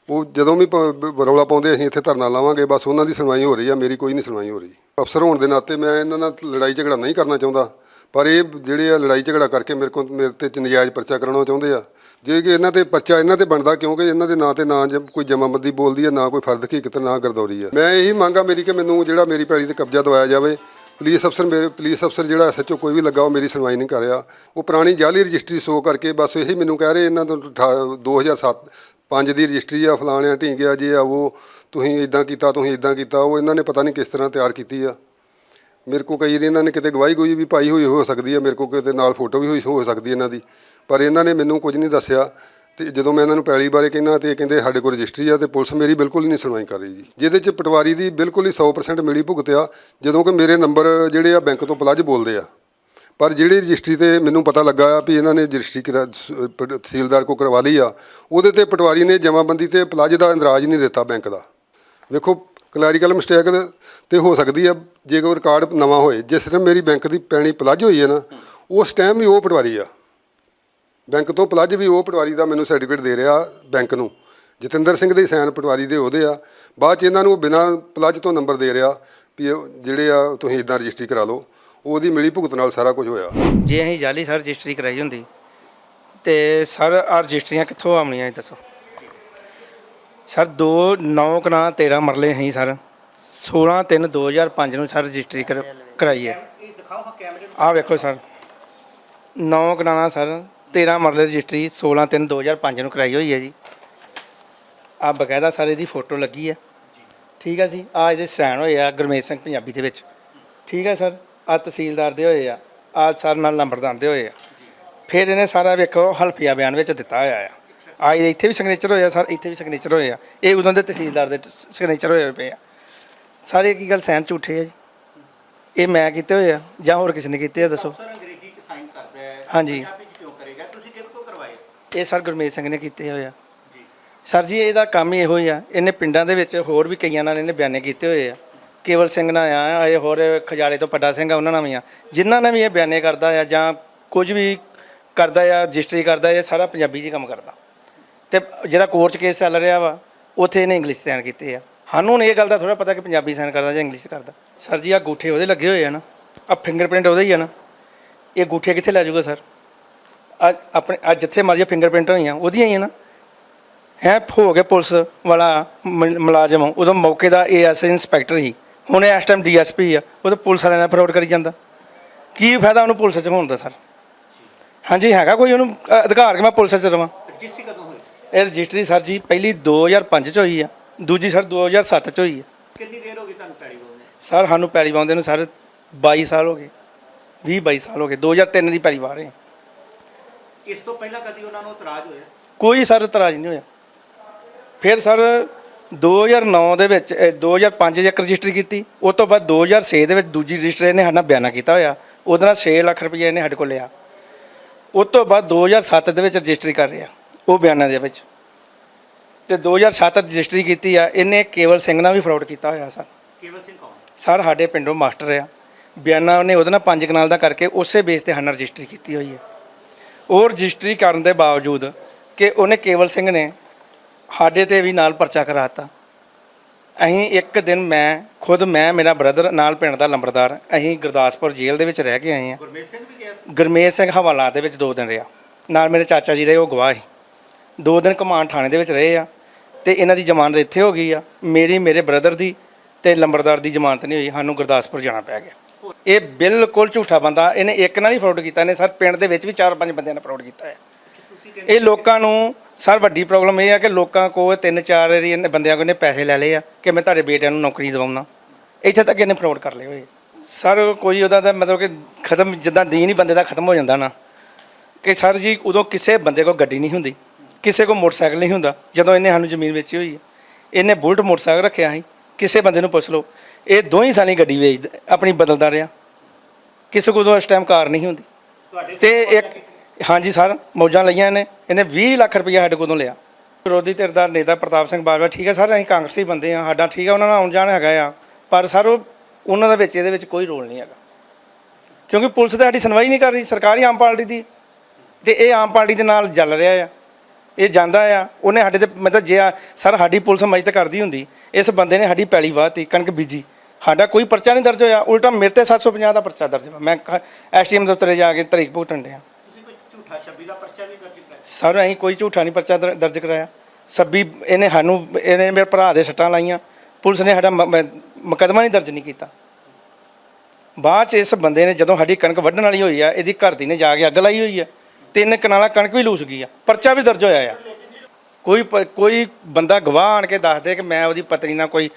S1: ਉਹ ਜਦੋਂ ਵੀ ਪ- ਰੌਲਾ ਪਾਉਂਦੇ, ਅਸੀਂ ਇੱਥੇ ਧਰਨਾ ਲਾਵਾਂਗੇ, ਬਸ ਉਹਨਾਂ ਦੀ ਸੁਣਵਾਈ ਹੋ ਰਹੀ ਆ, ਮੇਰੀ ਕੋਈ ਨਹੀਂ ਸੁਣਵਾਈ ਹੋ ਰਹੀ। ਅਫਸਰ ਹੋਣ ਦੇ ਨਾਤੇ ਮੈਂ ਇਹਨਾਂ ਨਾਲ ਲੜਾਈ ਝਗੜਾ ਨਹੀਂ ਕਰਨਾ ਚਾਹੁੰਦਾ, ਪਰ ਇਹ ਜਿਹੜੇ ਆ ਲੜਾਈ ਝਗੜਾ ਕਰਕੇ ਮੇਰੇ ਕੋਲ, ਮੇਰੇ ਤੇ ਨਜਾਇਜ਼ ਪਰਚਾ ਕਰਾਉਣਾ ਚਾਹੁੰਦੇ ਆ ਜੇ ਕਿ ਇਹਨਾਂ ਤੇ ਬੱਚਾ ਇਹਨਾਂ ਤੇ ਬਣਦਾ ਕਿਉਂਕਿ ਇਹਨਾਂ ਦੇ ਨਾਂ ਤੇ ਨਾ ਜ- ਕੋਈ ਜਮਾਬੰਦੀ ਬੋਲਦੀ ਹੈ, ਨਾ ਕੋਈ ਫਰਦ ਹਕੀਕਤ, ਨਾ ਗਰਦੌਰੀ ਹੈ। ਮੈਂ ਇਹੀ ਮੰਗ ਆ ਮੇਰੀ ਕਿ ਮੈਨੂੰ ਜਿਹੜਾ ਮੇਰੀ ਪੈਲੀ ਤੇ ਕਬਜ਼ਾ ਦਵਾਇਆ ਜਾਵੇ। ਪੁਲਿਸ ਅਫਸਰ ਮੇਰੇ, ਪੁਲਿਸ ਅਫਸਰ ਜਿਹੜਾ ਐਸਐਚਓ ਕੋਈ ਵੀ ਲੱਗਾ ਉਹ ਮੇਰੀ ਸੁਣਵਾਈ ਨਹੀਂ ਕਰ ਰਿਹਾ। ਉਹ ਪੁਰਾਣੀ ਜਾਲੀ ਰਜਿਸਟਰੀ ਸ਼ੋ ਕਰਕੇ ਬਸ ਇਹੀ ਮੈਨੂੰ ਕਹਿ ਰਹੇ ਇਹਨਾਂ ਤੋਂ ਅਠਾ- 2007 5 ਦੀ ਰਜਿਸਟਰੀ ਆ, ਫਲਾਣਿਆਂ ਢੀਂਗਿਆ ਜੇ ਆ, ਉਹ ਤੁਸੀਂ ਇਦਾਂ ਕੀਤਾ, ਤੁਸੀਂ ਇਦਾਂ ਕੀਤਾ, ਉਹ ਇਹਨਾਂ ਨੇ ਪਤਾ ਨਹੀਂ ਕਿਸ ਤਰ੍ਹਾਂ ਤਿਆਰ ਕੀਤੀ ਆ। ਮੇਰੇ ਕੋ ਕਈ ਵਾਰੀ ਇਹਨਾਂ ਨੇ ਕਿਤੇ ਗਵਾਹੀ ਗੋਈ ਵੀ ਪਾਈ ਹੋਈ ਹੋ ਸਕਦੀ ਹੈ ਮੇਰੇ ਕੋ ਕਿਤੇ ਨਾਲ ਫੋਟੋ ਵੀ ਹੋਈ, ਹੋ ਸਕਦੀ ਹੈ ਇਹਨਾਂ ਦੀ। ਪਰ ਇਹਨਾਂ ਨੇ ਮੈਨੂੰ ਕੁਝ ਨਹੀਂ ਦੱਸਿਆ ਤੇ ਜਦੋਂ ਮੈਂ ਇਹਨਾਂ ਨੂੰ ਪੈਲੀ ਬਾਰੇ ਕਹਿੰਦਾ ਤੇ ਇਹ ਕਹਿੰਦੇ ਸਾਡੇ ਕੋਲ ਰਜਿਸਟਰੀ ਆ ਤੇ ਪੁਲਿਸ ਮੇਰੀ ਬਿਲਕੁਲ ਹੀ ਨਹੀਂ ਸੁਣਵਾਈ ਕਰ ਰਹੀ ਜੀ। ਜਿਹਦੇ ਚ ਪਟਵਾਰੀ ਦੀ ਬਿਲਕੁਲ ਹੀ 100% ਮਿਲੀ ਭੁਗਤਿਆ ਜਦੋਂ ਕਿ ਮੇਰੇ ਨੰਬਰ ਜਿਹੜੇ ਆ ਬੈਂਕ ਤੋਂ ਪਲੱਜ ਬੋਲਦੇ ਆ। ਪਰ ਜਿਹੜੀ ਰਜਿਸਟਰੀ ਤੇ ਮੈਨੂੰ ਪਤਾ ਲੱਗਾ ਆ ਵੀ ਇਹਨਾਂ ਨੇ ਰਜਿਸਟਰੀ ਕਰਾ ਪ- ਤਹਿਸੀਲਦਾਰ ਕੋ ਕਰਵਾ ਲਈ ਆ, ਉਹਦੇ ਤੇ ਪਟਵਾਰੀ ਨੇ ਜਮਾਬੰਦੀ ਤੇ ਪਲੱਜ ਦਾ ਇੰਦਰਾਜ ਨਹੀਂ ਦਿੱਤਾ ਬੈਂਕ ਦਾ। ਵੇਖੋ, ਕਲੈਰੀਕਲ ਮਿਸਟੇਕ ਤੇ ਹੋ ਸਕਦੀ ਆ ਜੇ ਕੋਈ ਰਿਕਾਰਡ ਨਵਾਂ ਹੋਏ ਜਿਸ ਟਾਈਮ ਮੇਰੀ ਬੈਂਕ ਦੀ ਪੈਣੀ ਪਲੱਜ ਹੋਈ ਹੈ ਨਾ, ਉਸ ਟਾਈਮ ਹੀ ਉਹ ਪਟਵਾਰੀ ਆ। ਬੈਂਕ ਤੋਂ ਪਲੱਜ ਵੀ ਉਹ ਪਟਵਾਰੀ ਦਾ ਮੈਨੂੰ ਸਰਟੀਫਿਕੇਟ ਦੇ ਰਿਹਾ ਬੈਂਕ ਨੂੰ। ਜਤਿੰਦਰ ਸਿੰਘ ਦੇ ਸਾਈਨ ਪਟਵਾਰੀ ਦੇ ਉਹਦੇ ਆ। ਬਾਅਦ ਚ ਇਹਨਾਂ ਨੂੰ ਬਿਨਾਂ ਪਲੱਜ ਤੋਂ ਨੰਬਰ ਦੇ ਰਿਹਾ ਵੀ ਇਹ ਜਿਹੜੇ ਆ ਤੁਸੀਂ ਇਦਾਂ ਰਜਿਸਟਰੀ ਕਰਾ ਲਓ। ਉਹਦੀ ਮਿਲੀ ਭੁਗਤ ਨਾਲ ਸਾਰਾ ਕੁਝ ਹੋਇਆ।
S2: ਜੇ ਅਸੀਂ ਜਾਲੀ ਸਰ ਰਜਿਸਟਰੀ ਕਰਾਈ ਹੁੰਦੀ ਤੇ ਸਰ ਆ ਰਜਿਸਟਰੀਆਂ ਕਿੱਥੋਂ ਆਉਣੀਆਂ ਇਹ ਦੱਸੋ? ਸਰ 2 9 ਕਨਾ 13 ਮਰਲੇ ਹੈ ਸਰ 16 3 2005 ਨੂੰ ਸਰ ਰਜਿਸਟਰੀ ਕਰ- ਕਰਾਈ ਹੈ
S5: ਇਹ ਦਿਖਾਓ ਹਾਂ ਕੈਮਰੇ ਨੂੰ।
S2: ਆਹ ਵੇਖੋ ਸਰ ਨੌ ਕਨਾਣਾ ਸਰ 13 ਮਰਲੇ ਰਜਿਸਟਰੀ 16 3 2005 ਨੂੰ ਕਰਾਈ ਹੋਈ ਹੈ ਜੀ। ਆ ਬਕਾਇਦਾ ਸਰ ਇਹਦੀ ਫੋਟੋ ਲੱਗੀ ਹੈ। ਠੀਕ ਹੈ ਜੀ ਆ ਇਹਦੇ ਸਾਈਨ ਹੋਏ ਆ ਗੁਰਮੇਸ਼ ਸਿੰਘ ਪੰਜਾਬੀ ਦੇ ਵਿੱਚ। ਠੀਕ ਹੈ ਸਰ ਆ ਤਹਿਸੀਲਦਾਰ ਦੇ ਹੋਏ ਆ ਆ ਸਰ ਨਾਲ ਨੰਬਰਦਾਰ ਦੇ ਹੋਏ ਆ। ਫਿਰ ਇਹਨੇ ਸਾਰਾ ਵੇਖੋ ਹਲਫੀਆ ਬਿਆਨ ਵਿੱਚ ਦਿੱਤਾ ਹੋਇਆ ਆ। ਆ ਇੱਥੇ ਵੀ ਸਿਗਨੇਚਰ ਹੋਇਆ ਸਰ ਇੱਥੇ ਵੀ ਸਿਗਨੇਚਰ ਹੋਏ ਆ। ਇਹ ਉਦੋਂ ਦੇ ਤਹਿਸੀਲਦਾਰ ਦੇ ਸਿਗਨੇਚਰ ਹੋਏ ਪਏ ਆ। ਸਾਰੇ ਕੀ ਗੱਲ ਸਾਈਨ ਝੂਠੇ ਆ ਜੀ? ਇਹ ਮੈਂ ਕੀਤੇ ਹੋਏ ਆ ਜਾਂ ਹੋਰ ਕਿਸੇ ਨੇ ਕੀਤੇ ਆ ਦੱਸੋ?
S5: ਸਰ ਅੰਗਰੇਜ਼ੀ ਚ ਸਾਈਨ ਕਰਦਾ ਹੈ।
S2: ਹਾਂਜੀ।
S5: ਪੰਜਾਬੀ ਚ ਕਿਉਂ ਕਰੇਗਾ ਤੁਸੀਂ ਕਿਹਦੇ ਕੋਲ ਕਰਵਾਏ
S2: ਇਹ ਸਰ ਗੁਰਮੇਸ਼ ਸਿੰਘ ਨੇ ਕੀਤੇ ਹੋਏ ਆ।
S5: ਜੀ।
S2: ਸਰ ਜੀ ਇਹਦਾ ਕੰਮ ਹੀ ਇਹੋ ਹੀ ਆ। ਇਹਨੇ ਪਿੰਡਾਂ ਦੇ ਵਿੱਚ ਹੋਰ ਵੀ ਕਈਆਂ ਨਾਲ ਇਹਨੇ ਬਿਆਨੇ ਕੀਤੇ ਹੋਏ ਆ। ਕੇਵਲ ਸਿੰਘ ਨਾਲ ਆ ਇਹ ਹੋਰ ਖਜਾਲੇ ਤੋਂ ਪੱਡਾ ਸਿੰਘ ਆ ਉਹਨਾਂ ਨਾਲ ਵੀ ਆ। ਜਿਨ੍ਹਾਂ ਨੇ ਵੀ ਇਹ ਬਿਆਨੇ ਕਰਦਾ ਆ ਜਾਂ ਕੁਝ ਵੀ ਕਰਦਾ ਆ ਰਜਿਸਟਰੀ ਕਰਦਾ ਇਹ ਸਾਰਾ ਪੰਜਾਬੀ 'ਚ ਹੀ ਕੰਮ ਕਰਦਾ। ਤੇ ਜਿਹੜਾ ਕੋਰਟ ਕੇਸ ਚੱਲ ਰਿਹਾ ਵਾ ਉੱਥੇ ਇਹਨੇ ਇੰਗਲਿਸ਼ ਸਾਈਨ ਕੀਤੇ ਆ। ਸਾਨੂੰ ਹੁਣ ਇਹ ਗੱਲ ਦਾ ਥੋੜਾ ਪਤਾ ਕਿ ਪੰਜਾਬੀ ਸਾਈਨ ਕਰਦਾ ਜਾਂ ਇੰਗਲਿਸ਼ ਕਰਦਾ। ਸਰ ਜੀ ਆ ਗੂਠੇ ਉਹਦੇ ਲੱਗੇ ਹੋਏ ਆ ਨਾ। ਆ ਫਿੰਗਰਪ੍ਰਿੰਟ ਉਹਦੇ ਹੀ ਆ ਨਾ। ਇਹ ਗੂਠੇ ਕਿੱਥੇ ਲੈ ਜਾਊਗਾ ਸਰ? ਅੱਜ ਆਪਣੇ ਅੱਜ ਜਿੱਥੇ ਮਰਜ਼ੀ ਫਿੰਗਰਪ੍ਰਿੰਟ ਹੋਈਆਂ ਉਹਦੀਆਂ ਹੀ ਆ ਨਾ। ਹੈ ਹੋ ਗਿਆ ਪੁਲਿਸ ਵਾਲਾ ਮ- ਮੁਲਾਜ਼ਮ ਉਦੋਂ ਮੌਕੇ ਦਾ ਏਐਸ ਇੰਸਪੈਕਟਰ ਸੀ। ਹੁਣ ਇਸ ਟਾਈਮ ਡੀਐਸਪੀ ਆ ਉਹ ਤਾਂ ਪੁਲਿਸ ਵਾਲਿਆਂ ਨਾਲ ਫਰਾਡ ਕਰੀ ਜਾਂਦਾ। ਕੀ ਫਾਇਦਾ ਉਹਨੂੰ ਪੁਲਿਸ 'ਚ ਹੋਣ ਦਾ ਸਰ? ਹਾਂਜੀ ਹੈਗਾ ਕੋਈ ਉਹਨੂੰ ਅ, ਅਧਿਕਾਰ ਕਿ ਮੈਂ ਪੁਲਿਸ 'ਚ ਰਵਾਂ?
S5: ਰਜਿਸਟਰੀ ਕਦੋਂ ਹੋਈ?
S2: ਇਹ ਰਜਿਸਟਰੀ ਸਰ ਜੀ ਪਹਿਲੀ 2005 ਚ ਹੋਈ ਆ ਦੂਜੀ ਸਰ 2007 ਚ ਹੋਈ ਆ।
S5: ਕਿੰਨੀ ਦੇਰ ਹੋ ਗਈ ਤੁਹਾਨੂੰ ਪੈੜੀ ਬੋਲਦੇ
S2: ਸਰ ਸਾਨੂੰ ਪੈਲੀ ਪਾਉਂਦੇ ਨੂੰ ਸਰ 22 ਸਾਲ ਹੋ ਗਏ 20 22 ਸਾਲ ਹੋ ਗਏ 2003 ਦੀ ਪੈਲੀ ਵਾਹ ਰਹੇ ਹਾਂ।
S5: ਇਸ ਤੋਂ ਪਹਿਲਾਂ ਕਦੀ ਉਹਨਾਂ ਨੂੰ ਇਤਰਾਜ਼ ਹੋਇਆ?
S2: ਕੋਈ ਸਰ ਇਤਰਾਜ਼ ਨਹੀਂ ਹੋਇਆ। ਫਿਰ ਸਰ 2009 ਦੇ ਵਿੱਚ ਇਹ 2005 'ਚ ਇੱਕ ਰਜਿਸਟਰੀ ਕੀਤੀ। ਉਸ ਤੋਂ ਬਾਅਦ 2006 ਦੇ ਵਿੱਚ ਦੂਜੀ ਰਜਿਸਟਰੀ ਇਹਨੇ ਸਾਡਾ ਬਿਆਨਾ ਕੀਤਾ ਹੋਇਆ। ਉਹਦੇ ਨਾਲ 6 ਲੱਖ ਰੁਪਏ ਇਹਨੇ ਸਾਡੇ ਕੋਲ ਲਿਆ। ਉਸ ਤੋਂ ਬਾਅਦ 2007 ਦੇ ਵਿੱਚ ਰਜਿਸਟਰੀ ਕਰ ਰਿਹਾ ਉਹ ਬਿਆਨਾਂ ਦੇ ਵਿੱਚ। ਤੇ 2007 ਰਜਿਸਟਰੀ ਕੀਤੀ ਆ ਇਹਨੇ ਕੇਵਲ ਸਿੰਘ ਨਾਲ ਵੀ ਫਰਾਡ ਕੀਤਾ ਹੋਇਆ ਸਰ।
S5: ਕੇਵਲ ਸਿੰਘ ਕੌਣ?
S2: ਸਰ ਸਾਡੇ ਪਿੰਡੋਂ ਮਾਸਟਰ ਆ। ਬਿਆਨਾ ਉਹਨੇ ਉਹਦੇ ਨਾਲ ਪੰਜ ਕਨਾਲ ਦਾ ਕਰਕੇ ਉਸੇ ਬੇਸ ਤੇ ਹਨ ਰਜਿਸਟਰੀ ਕੀਤੀ ਹੋਈ ਹੈ। ਉਹ ਰਜਿਸਟਰੀ ਕਰਨ ਦੇ ਬਾਵਜੂਦ ਕਿ ਉਹਨੇ ਕੇਵਲ ਸਿੰਘ ਨੇ ਸਾਡੇ ਤੇ ਵੀ ਨਾਲ ਪਰਚਾ ਕਰਾਤਾ ਅਸੀਂ ਇੱਕ ਦਿਨ ਮੈਂ ਖੁਦ ਮੈਂ ਮੇਰਾ ਬ੍ਰਦਰ ਨਾਲ ਪਿੰਡ ਦਾ ਲੰਬੜਦਾਰ ਅਸੀਂ ਗੁਰਦਾਸਪੁਰ ਜੇਲ੍ਹ ਦੇ ਵਿੱਚ ਰਹਿ ਕੇ ਆਏ ਹਾਂ।
S5: ਗੁਰਮੇਸ਼ ਸਿੰਘ ਵੀ ਗਿਆ?
S2: ਗੁਰਮੇਸ਼ ਸਿੰਘ ਹਵਾਲਾ ਦੇ ਵਿੱਚ ਦੋ ਦਿਨ ਰਿਹਾ। ਨਾਲ ਮੇਰੇ ਚਾਚਾ ਜੀ ਦੇ ਉਹ ਗਵਾਹ ਸੀ। ਦੋ ਦਿਨ ਕਮਾਨ ਥਾਣੇ ਦੇ ਵਿੱਚ ਰਹੇ ਆ ਤੇ ਇਹਨਾਂ ਦੀ ਜ਼ਮਾਨਤ ਇੱਥੇ ਹੋ ਗਈ ਆ। ਮੇਰੀ ਮੇਰੇ ਬ੍ਰਦਰ ਦੀ ਤੇ ਲੰਬੜਦਾਰ ਦੀ ਜ਼ਮਾਨਤ ਨਹੀਂ ਹੋਈ। ਸਾਨੂੰ ਗੁਰਦਾਸਪੁਰ ਜਾਣਾ ਪੈ ਗਿਆ। ਇਹ ਬਿਲਕੁਲ ਝੂਠਾ ਬੰਦਾ ਇਹਨੇ ਇੱਕ ਨਾਲ ਹੀ ਫਰਾਡ ਕੀਤਾ ਇਹਨੇ ਸਰ ਪਿੰਡ ਦੇ ਵਿੱਚ ਵੀ ਚਾਰ ਪੰਜ ਬੰਦਿਆਂ ਨੇ ਫਰਾਡ ਕੀਤਾ ਹੈ। ਇਹ ਲੋਕਾਂ ਨੂੰ ਸਰ ਵੱਡੀ ਪ੍ਰੋਬਲਮ ਇਹ ਆ ਕਿ ਲੋਕਾਂ ਕੋਲ ਤਿੰਨ ਚਾਰ ਇਹਨੇ ਬੰਦਿਆਂ ਕੋਲ ਨੇ ਪੈਸੇ ਲੈ ਲਏ ਆ ਕਿ ਮੈਂ ਤੁਹਾਡੇ ਬੇਟਿਆਂ ਨੂੰ ਨੌਕਰੀ ਦਿਵਾਉਣਾ। ਇੱਥੇ ਤੱਕ ਇਹਨੇ ਫਰਾਡ ਕਰ ਲਏ ਹੋਏ। ਸਰ ਕੋਈ ਉਹਦਾ ਤਾਂ ਮਤਲਬ ਕਿ ਖਤਮ ਜਿੱਦਾਂ ਦੀਨ ਹੀ ਬੰਦੇ ਦਾ ਖਤਮ ਹੋ ਜਾਂਦਾ ਨਾ। ਕਿ ਸਰ ਜੀ ਉਦੋਂ ਕਿਸੇ ਬੰਦੇ ਕੋਲ ਗੱਡੀ ਨਹੀਂ ਹੁੰਦੀ ਕਿਸੇ ਕੋਲ ਮੋਟਰਸਾਈਕਲ ਨਹੀਂ ਹੁੰਦਾ ਜਦੋਂ ਇਹਨੇ ਸਾਨੂੰ ਜ਼ਮੀਨ ਵੇਚੀ ਹੋਈ ਹੈ। ਇਹਨੇ ਬੁਲਟ ਮੋਟਰਸਾਈਕਲ ਰੱਖਿਆ ਸੀ ਕਿਸੇ ਬੰਦੇ ਨੂੰ ਪੁੱਛ ਲਓ। ਇਹ ਦੋ ਹੀ ਸਾਲੀ ਗੱਡੀ ਵੇਚ ਆਪਣੀ ਬਦਲਦਾ ਰਿਹਾ। ਕਿਸੇ ਕੋਲ ਉਦੋਂ ਇਸ ਟਾਈਮ ਕਾਰ ਨਹੀਂ ਹੁੰਦੀ। ਤੇ ਇੱਕ ਹਾਂਜੀ ਸਰ ਮੌਜਾਂ ਲਈਆਂ ਨੇ ਇਹਨੇ 20 ਲੱਖ ਰੁਪਇਆ ਸਾਡੇ ਕੋਲੋਂ ਲਿਆ। ਵਿਰੋਧੀ ਧਿਰ ਦਾ ਨੇਤਾ ਪ੍ਰਤਾਪ ਸਿੰਘ ਬਾਜਵਾ ਠੀਕ ਹੈ ਸਰ ਅਸੀਂ ਕਾਂਗਰਸੀ ਬੰਦੇ ਆ ਸਾਡਾ ਠੀਕ ਹੈ ਉਹਨਾਂ ਨਾਲ ਆਉਣ ਜਾਣ ਹੈਗਾ ਆ। ਪਰ ਸਰ ਉਹ ਉਹਨਾਂ ਦਾ ਵਿੱਚ ਇਹਦੇ ਵਿੱਚ ਕੋਈ ਰੋਲ ਨਹੀਂ ਹੈਗਾ। ਕਿਉਂਕਿ ਪੁਲਿਸ ਤਾਂ ਸਾਡੀ ਸੁਣਵਾਈ ਨਹੀਂ ਕਰ ਰਹੀ ਸਰਕਾਰ ਆਮ ਪਾਰਟੀ ਦੀ। ਤੇ ਇਹ ਆਮ ਪਾਰਟੀ ਦੇ ਨਾਲ ਚੱਲ ਰਿਹਾ ਆ। ਇਹ ਜਾਂਦਾ ਆ ਉਹਨੇ ਸਾਡੇ ਤੇ ਮਤਲਬ ਜੇ ਆ- ਸਰ ਸਾਡੀ ਪੁਲਿਸ ਮਜਤ ਕਰਦੀ ਹੁੰਦੀ। ਇਸ ਬੰਦੇ ਨੇ ਸਾਡੀ ਪੈਲੀ ਵਾਹਤੀ ਕਣਕ ਬੀਜੀ। ਸਾਡਾ ਕੋਈ ਪਰਚਾ ਨਹੀਂ ਦਰਜ ਹੋਇਆ ਉਲਟਾ ਮੇਰੇ ਤੇ 750 ਦਾ ਪਰਚਾ ਦਰਜ ਹੋਇਆ। ਮੈਂ ਐਸਟੀਐਮ ਦਫ਼ਤਰੇ ਜਾ ਕੇ ਤਰੀਕ ਭੁਗਤਣ ਡਿਆ।
S5: ਤੁਸੀਂ ਕੋਈ ਝੂਠਾ ਛੱਬੀ ਦਾ ਪਰਚਾ ਵੀ ਦਰਜ ਕਰਾਇਆ?
S2: ਸਰ ਅਸੀਂ ਕੋਈ ਝੂਠਾ ਨਹੀਂ ਪਰਚਾ ਦਰ- ਦਰਜ ਕਰਾਇਆ। ਸੱਬੀ ਇਹਨੇ ਸਾਨੂੰ ਇਹਨੇ ਮੇਰੇ ਭਰਾ ਦੇ ਸੱਟਾਂ ਲਾਈਆਂ। ਪੁਲਿਸ ਨੇ ਸਾਡਾ ਮੁਕੱਦਮਾ ਨਹੀਂ ਦਰਜ ਨਹੀਂ ਕੀਤਾ। ਬਾਅਦ ਚ ਇਸ ਬੰਦੇ ਨੇ ਜਦੋਂ ਸਾਡੀ ਕਣਕ ਵੱਢਣ ਵਾਲੀ ਹੋਈ ਆ ਇਹਦੀ ਘਰ ਦੀ ਨੇ ਜਾ ਕੇ ਅੱਗ ਲਾਈ ਹੋਈ ਆ। ਤਿੰਨ ਕਨਾਲਾਂ ਕਣਕ ਵੀ ਲੂਸ ਗਈ ਆ, ਪਰਚਾ ਵੀ ਦਰਜ ਹੋਇਆ ਆ। ਕੋਈ ਪ- ਕੋਈ ਬੰਦਾ ਗਵਾਹ ਆਣ ਕੇ ਦੱਸ ਦੇ ਕਿ ਮੈਂ ਉਹਦੀ ਪਤਨੀ ਨਾਲ ਕੋਈ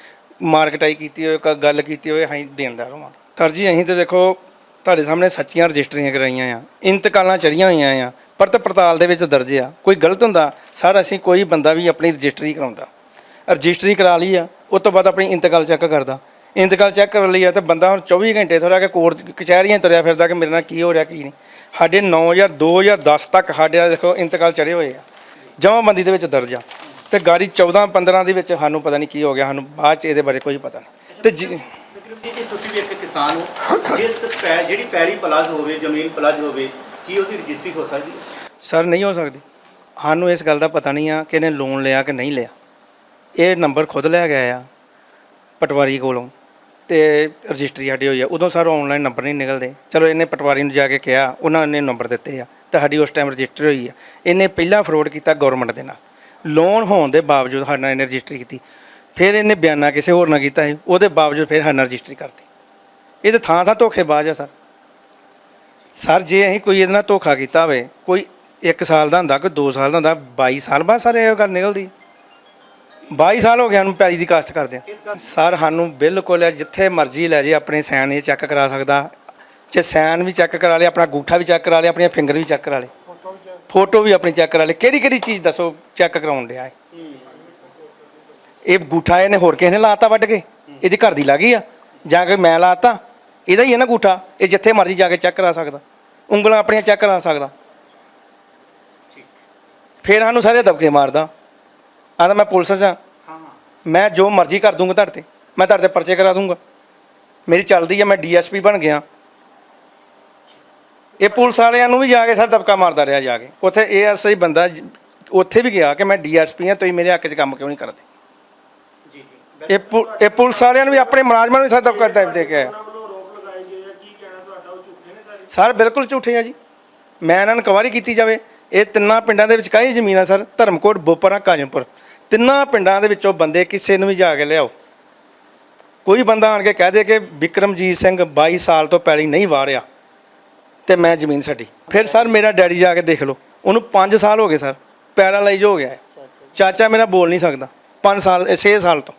S2: ਮਾਰਕਟਾਈ ਕੀਤੀ ਹੋਏ, ਕੋਈ ਗੱਲ ਕੀਤੀ ਹੋਏ, ਅਸੀਂ ਦੇਣਦਾਰ ਹੋਵਾਂ ਸਰ ਜੀ, ਅਸੀਂ ਤੇ ਦੇਖੋ, ਤੁਹਾਡੇ ਸਾਹਮਣੇ ਸੱਚੀਆਂ ਰਜਿਸਟਰੀਆਂ ਕਰਾਈਆਂ ਆ, ਇੰਤਕਾਲਾਂ ਚੜੀਆਂ ਹੋਈਆਂ ਆ ਪਰਤ ਪੜਤਾਲ ਦੇ ਵਿੱਚ ਦਰਜ ਆ। ਕੋਈ ਗਲਤ ਹੁੰਦਾ, ਸਰ, ਅਸੀਂ ਕੋਈ ਬੰਦਾ ਵੀ ਆਪਣੀ ਰਜਿਸਟਰੀ ਕਰਾਉਂਦਾ। ਰਜਿਸਟਰੀ ਕਰਾ ਲਈ ਆ ਉਸ ਤੋਂ ਬਾਅਦ ਆਪਣੀ ਇੰਤਕਾਲ ਚੈੱਕ ਕਰਦਾ। ਇੰਤਕਾਲ ਚੈੱਕ ਕਰ ਲਈ ਆ ਤੇ ਬੰਦਾ ਹੁਣ 24 ਘੰਟੇ ਤੋਂ ਕਿ ਕੋਰਟ, ਕਚਹਿਰੀਆਂ ਤੁਰਿਆ ਫਿਰਦਾ ਕਿ ਮੇਰੇ ਨਾਲ ਕੀ ਹੋ ਰਿਹਾ, ਕੀ ਨਹੀਂ। ਸਾਡੇ 9000 2010 ਤੱਕ ਸਾਡੇ ਦੇਖੋ ਇੰਤਕਾਲ ਚੜੇ ਹੋਏ ਆ। ਜਮਾਬੰਦੀ ਦੇ ਵਿੱਚ ਦਰਜ ਆ ਤੇ ਗਾੜੀ 14 15 ਦੇ ਵਿੱਚ ਸਾਨੂੰ ਪਤਾ ਨਹੀਂ ਕੀ ਹੋ ਗਿਆ ਸਾਨੂੰ ਬਾਅਦ ਚ ਇਹਦੇ ਬਾਰੇ ਕੋਈ ਪਤਾ ਨਹੀਂ। ਤੇ ਜੀ
S5: ਤੁਸੀਂ ਵੀ ਇੱਕ ਕਿਸਾਨ ਹੋ ਜਿਸ ਪੈ ਜਿਹੜੀ ਪੈਰੀ ਪਲੱਜ ਹੋਵੇ ਜ਼ਮੀਨ ਪਲੱਜ ਹੋਵੇ ਕੀ ਉਹਦੀ ਰਜਿਸਟਰੀ ਹੋ ਸਕਦੀ
S2: ਸਰ ਨਹੀਂ ਹੋ ਸਕਦੀ। ਸਾਨੂੰ ਇਸ ਗੱਲ ਦਾ ਪਤਾ ਨਹੀਂ ਆ ਕਿ ਇਹਨੇ ਲੋਨ ਲਿਆ ਕਿ ਨਹੀਂ ਲਿਆ। ਇਹ ਨੰਬਰ ਖੁਦ ਲੈ ਗਿਆ ਆ ਪਟਵਾਰੀ ਕੋਲੋਂ। ਤੇ ਰਜਿਸਟਰੀ ਸਾਡੀ ਹੋਈ ਆ, ਉਦੋਂ ਸਰ ਆਨਲਾਈਨ ਨੰਬਰ ਨਹੀਂ ਨਿਕਲਦੇ। ਚਲੋ ਇਹਨੇ ਪਟਵਾਰੀ ਨੂੰ ਜਾ ਕੇ ਕਿਹਾ, ਉਹਨਾਂ ਨੇ ਨੰਬਰ ਦਿੱਤੇ ਆ, ਤਾਂ ਸਾਡੀ ਉਸ ਟਾਈਮ ਰਜਿਸਟਰੀ ਹੋਈ ਆ। ਇਹਨੇ ਪਹਿਲਾਂ ਫਰੋਡ ਕੀਤਾ ਗਵਰਨਮੈਂਟ ਦੇ ਨਾਲ। ਲੋਨ ਹੋਣ ਦੇ ਬਾਵਜੂਦ ਸਾਡਾ ਇਹਨੇ ਰਜਿਸਟਰੀ ਕੀਤੀ। ਫਿਰ ਇਹਨੇ ਬਿਆਨਾ ਕਿਸੇ ਹੋਰ ਨਾਲ ਕੀਤਾ ਸੀ, ਉਹਦੇ ਬਾਵਜੂਦ ਫਿਰ ਹਨਾ ਰਜਿਸਟਰੀ ਕਰਤੀ। ਇਹ ਤਾਂ ਥਾਂ ਥਾਂ ਧੋਖੇਬਾਜ਼ ਆ ਸਰ। ਸਰ, ਜੇ ਅਸੀਂ ਕੋਈ ਇਹਦੇ ਨਾਲ ਧੋਖਾ ਕੀਤਾ ਹੋਵੇ, ਕੋਈ 1 ਸਾਲ ਦਾ ਹੁੰਦਾ, ਕੋਈ 2 ਸਾਲ ਦਾ ਹੁੰਦਾ 22 ਸਾਲ ਬਾਅਦ ਸਰ ਇਹ ਗੱਲ ਨਿਕਲਦੀ। 22 ਸਾਲ ਹੋ ਗਿਆ ਨੂੰ ਪੈਲੀ ਦੀ ਕਾਸਟ ਕਰਦੇ ਆ। ਸਰ ਸਾਨੂੰ ਬਿਲਕੁਲ ਜਿੱਥੇ ਮਰਜ਼ੀ ਲੈ ਜੇ ਆਪਣੇ ਸਾਈਨ ਇਹ ਚੈੱਕ ਕਰਾ ਸਕਦਾ। ਜੇ ਸਾਈਨ ਵੀ ਚੈੱਕ ਕਰਾ ਲੇ ਆਪਣਾ ਅੰਗੂਠਾ ਵੀ ਚੈੱਕ ਕਰਾ ਲੇ ਆਪਣੀਆਂ ਫਿੰਗਰ ਵੀ ਚੈੱਕ ਕਰਾ ਲੇ ਫੋਟੋ ਵੀ ਆਪਣੀ ਚੈੱਕ ਕਰਾ ਲੇ ਕਿਹੜੀ ਕਿਹੜੀ ਚੀਜ਼ ਦੱਸੋ ਚੈੱਕ ਕਰਾਉਣ ਡਿਆ ਹੈ ਇਹ ਗੂਠਾ ਇਹਨੇ ਹੋਰ ਕਿਸੇ ਨੇ ਲਾਤਾ ਵੱਢ ਕੇ? ਇਹਦੀ ਘਰ ਦੀ ਲੱਗੀ ਆ? ਜਾਂ ਕਿ ਮੈਂ ਲਾਤਾ? ਇਹਦਾ ਹੀ ਹੈ ਨਾ ਗੂਠਾ। ਇਹ ਜਿੱਥੇ ਮਰਜ਼ੀ ਜਾ ਕੇ ਚੈੱਕ ਕਰਾ ਸਕਦਾ। ਉਂਗਲਾਂ ਆਪਣੀਆਂ ਚੈੱਕ ਕਰਾ ਸਕਦਾ। ਫਿਰ ਸਾਨੂੰ ਸਾਰੇ ਦਬਕੇ ਮਾਰਦਾ। ਆ ਤਾਂ ਮੈਂ ਪੁਲਿਸ 'ਚ ਮੈਂ ਜੋ ਮਰਜ਼ੀ ਕਰ ਦੂੰਗਾ ਤੁਹਾਡੇ ਤੇ। ਮੈਂ ਤੁਹਾਡੇ ਤੇ ਪਰਚੇ ਕਰਾ ਦੂੰਗਾ। ਮੇਰੀ ਚੱਲਦੀ ਆ ਮੈਂ ਡੀਐਸਪੀ ਬਣ ਗਿਆ। ਇਹ ਪੁਲਿਸ ਵਾਲਿਆਂ ਨੂੰ ਵੀ ਜਾ ਕੇ ਸਰ ਦਬਕਾ ਮਾਰਦਾ ਰਿਹਾ ਜਾ ਕੇ। ਉੱਥੇ ਇਹ ਐਸਆਈ ਬੰਦਾ ਜ- ਉੱਥੇ ਵੀ ਗਿਆ ਕਿ ਮੈਂ ਡੀਐਸਪੀ ਆ ਤੁਸੀਂ ਮੇਰੇ ਹੱਕ 'ਚ ਕੰਮ ਕਿਉਂ ਨਹੀਂ ਕਰਦੇ? ਇਹ ਪੁ- ਇਹ ਪੁਲਿਸ ਵਾਲਿਆਂ ਨੂੰ ਵੀ ਆਪਣੇ ਮੁਲਾਜ਼ਮਾਂ ਨੂੰ ਵੀ ਸਰ ਦਬਕਾ ਦੇ ਦੇ ਕੇ ਆਇਆ। ਸਰ ਬਿਲਕੁਲ ਝੂਠੇ ਆ ਜੀ। ਮੈਂ ਇਹਨਾਂ ਨੂੰ ਕਵਾਰੀ ਕੀਤੀ ਜਾਵੇ। ਇਹ ਤਿੰਨਾਂ ਪਿੰਡਾਂ ਦੇ ਵਿੱਚ ਕਾਹੀ ਜ਼ਮੀਨ ਆ ਸਰ? ਧਰਮਕੋਟ ਬੋਪਰਾ ਕਾਜਮਪੁਰ। ਤਿੰਨਾਂ ਪਿੰਡਾਂ ਦੇ ਵਿੱਚੋਂ ਬੰਦੇ ਕਿਸੇ ਨੂੰ ਵੀ ਜਾ ਕੇ ਲਿਆਓ। ਕੋਈ ਬੰਦਾ ਆਣ ਕੇ ਕਹਿ ਦੇ ਕਿ ਵਿਕਰਮਜੀਤ ਸਿੰਘ 22 ਸਾਲ ਤੋਂ ਪੈਲੀ ਨਹੀਂ ਵਾਰਿਆ ਤੇ ਮੈਂ ਜ਼ਮੀਨ ਛੱਡੀ। ਫਿਰ ਸਰ ਮੇਰਾ ਡੈਡੀ ਜਾ ਕੇ ਦੇਖ ਲਓ। ਉਹਨੂੰ 5 ਸਾਲ ਹੋ ਗਏ ਸਰ। ਪੈਰਾਲਾਈਜ਼ ਹੋ ਗਿਆ ਹੈ। ਚਾਚਾ ਮੇਰਾ ਬੋਲ ਨਹੀਂ ਸਕਦਾ। 5 ਸਾਲ 6 ਸਾਲ ਤੋਂ।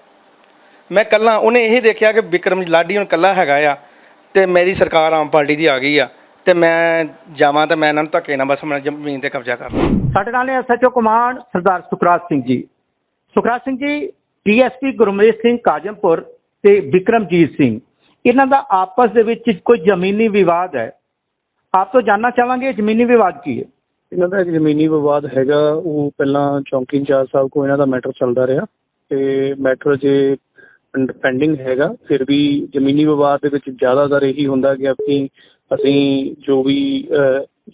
S2: ਮੈਂ ਕੱਲਾ ਉਹਨੇ ਇਹ ਦੇਖਿਆ ਕਿ ਵਿਕਰਮ ਲਾਡੀ ਹੁਣ ਕੱਲਾ ਹੈਗਾ ਆ ਤੇ ਮੇਰੀ ਸਰਕਾਰ ਆਮ ਪਾਰਟੀ ਦੀ ਆ ਗਈ ਆ ਤੇ ਮੈਂ ਜਾਵਾਂ ਤਾਂ ਮੈਂ ਇਹਨਾਂ ਨੂੰ ਧੱਕੇ ਨਾਲ ਬਸ ਮੈਂ ਜ਼ਮੀਨ ਤੇ ਕਬਜ਼ਾ ਕਰ ਲਾਂ
S5: ਸਾਡੇ ਨਾਲ ਨੇ ਐਸਐਚਓ ਕਮਾਂਡ ਸਰਦਾਰ ਸੁਖਰਾਜ ਸਿੰਘ ਜੀ। ਸੁਖਰਾਜ ਸਿੰਘ ਜੀ, ਡੀਐਸਪੀ ਗੁਰਮੇਸ਼ ਸਿੰਘ ਕਾਜਮਪੁਰ ਤੇ ਵਿਕਰਮਜੀਤ ਸਿੰਘ। ਇਹਨਾਂ ਦਾ ਆਪਸ ਦੇ ਵਿੱਚ ਕੋਈ ਜ਼ਮੀਨੀ ਵਿਵਾਦ ਹੈ। ਆਪ ਤੋਂ ਜਾਨਣਾ ਚਾਹਾਂਗੇ, ਇਹ ਜ਼ਮੀਨੀ ਵਿਵਾਦ ਕੀ ਹੈ?
S3: ਇਹਨਾਂ ਦਾ ਇੱਕ ਜ਼ਮੀਨੀ ਵਿਵਾਦ ਹੈਗਾ, ਉਹ ਪਹਿਲਾਂ ਚੌਂਕੀ ਇੰਚਾਰਜ ਸਾਹਿਬ ਕੋਲ ਇਹਨਾਂ ਦਾ ਮੈਟਰ ਚੱਲਦਾ ਰਿਹਾ ਤੇ ਮੈਟਰ ਜੇ ਪੈਂਡਿੰਗ ਹੈਗਾ। ਫਿਰ ਵੀ ਜ਼ਮੀਨੀ ਵਿਵਾਦ ਦੇ ਵਿੱਚ ਜ਼ਿਆਦਾਤਰ ਇਹੀ ਹੁੰਦਾ ਕਿ ਆਪਣੀ, ਅਸੀਂ ਜੋ ਵੀ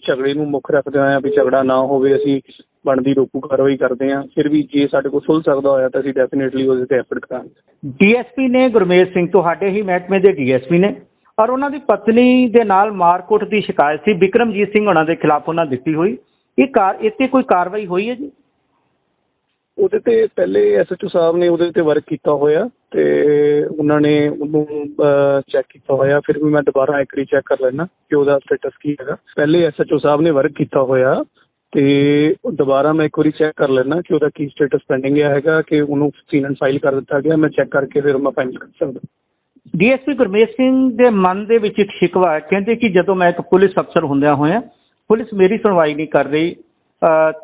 S3: ਝਗੜੇ ਨੂੰ ਮੁੱਖ ਰੱਖਦੇ ਹੋਏ ਆ ਵੀ ਝਗੜਾ ਨਾ ਹੋਵੇ, ਅਸੀਂ ਬਣਦੀ ਰੋਕੂ ਕਾਰਵਾਈ ਕਰਦੇ ਆ ਫਿਰ ਵੀ ਜੇ ਸਾਡੇ ਕੋਲ ਸੁਲ ਸਕਦਾ ਹੋਇਆ ਤਾਂ ਅਸੀਂ ਡੈਫੀਨਿਟਲੀ ਉਹਦੇ ਤੇ ਐਫਰਟ ਕਰਾਂਗੇ।
S5: ਡੀਐਸਪੀ ਨੇ ਗੁਰਮੇਸ਼ ਸਿੰਘ ਤੁਹਾਡੇ ਹੀ ਮਹਿਕਮੇ ਦੇ ਡੀਐਸਪੀ ਨੇ ਔਰ ਉਹਨਾਂ ਦੀ ਪਤਨੀ ਦੇ ਨਾਲ ਮਾਰਕੁੱਟ ਦੀ ਸ਼ਿਕਾਇਤ ਸੀ ਵਿਕਰਮਜੀਤ ਸਿੰਘ ਉਹਨਾਂ ਦੇ ਖਿਲਾਫ ਉਹਨਾਂ ਦਿੱਤੀ ਹੋਈ। ਇਹ ਕਾਰ ਇੱਥੇ ਕੋਈ ਕਾਰਵਾਈ ਹੋਈ ਹੈ ਜੀ?
S3: ਉਹਦੇ ਤੇ ਪਹਿਲੇ ਐਸਐਚਓ ਸਾਹਿਬ ਨੇ ਉਹਦੇ ਤੇ ਵਰਕ ਕੀਤਾ ਹੋਇਆ ਤੇ ਉਹਨਾਂ ਨੇ ਉਹਨੂੰ ਚੈੱਕ ਕੀਤਾ ਹੋਇਆ ਫਿਰ ਵੀ ਮੈਂ ਦੁਬਾਰਾ ਇੱਕ ਰੀ ਚੈੱਕ ਕਰ ਲੈਣਾ ਕਿ ਉਹਦਾ ਸਟੇਟਸ ਕੀ ਹੈਗਾ। ਪਹਿਲੇ ਐਸਐਚਓ ਸਾਹਿਬ ਨੇ ਵਰਕ ਕੀਤਾ ਹੋਇਆ ਤੇ ਦੁਬਾਰਾ ਮੈਂ ਇੱਕ ਵਾਰੀ ਚੈੱਕ ਕਰ ਲੈਣਾ ਕਿ ਉਹਦਾ ਕੀ ਸਟੇਟਸ ਪੈਂਡਿੰਗ ਹੈਗਾ ਕਿ ਉਹਨੂੰ ਸੀਨਨ ਫਾਈਲ ਕਰ ਦਿੱਤਾ ਗਿਆ ਮੈਂ ਚੈੱਕ ਕਰਕੇ ਫਿਰ ਮੈਂ ਫਾਈਲ ਕਰ ਸਕਦਾ।
S5: ਡੀਐਸਪੀ ਗੁਰਮੇਸ਼ ਸਿੰਘ ਦੇ ਮਨ ਦੇ ਵਿੱਚ ਇੱਕ ਸ਼ਿਕਵਾ ਹੈ ਕਹਿੰਦੇ ਕਿ ਜਦੋਂ ਮੈਂ ਇੱਕ ਪੁਲਿਸ ਅਫਸਰ ਹੁੰਦਿਆਂ ਹੋਇਆ ਪੁਲਿਸ ਮੇਰੀ ਸੁਣਵਾਈ ਨਹੀਂ ਕਰ ਰਹੀ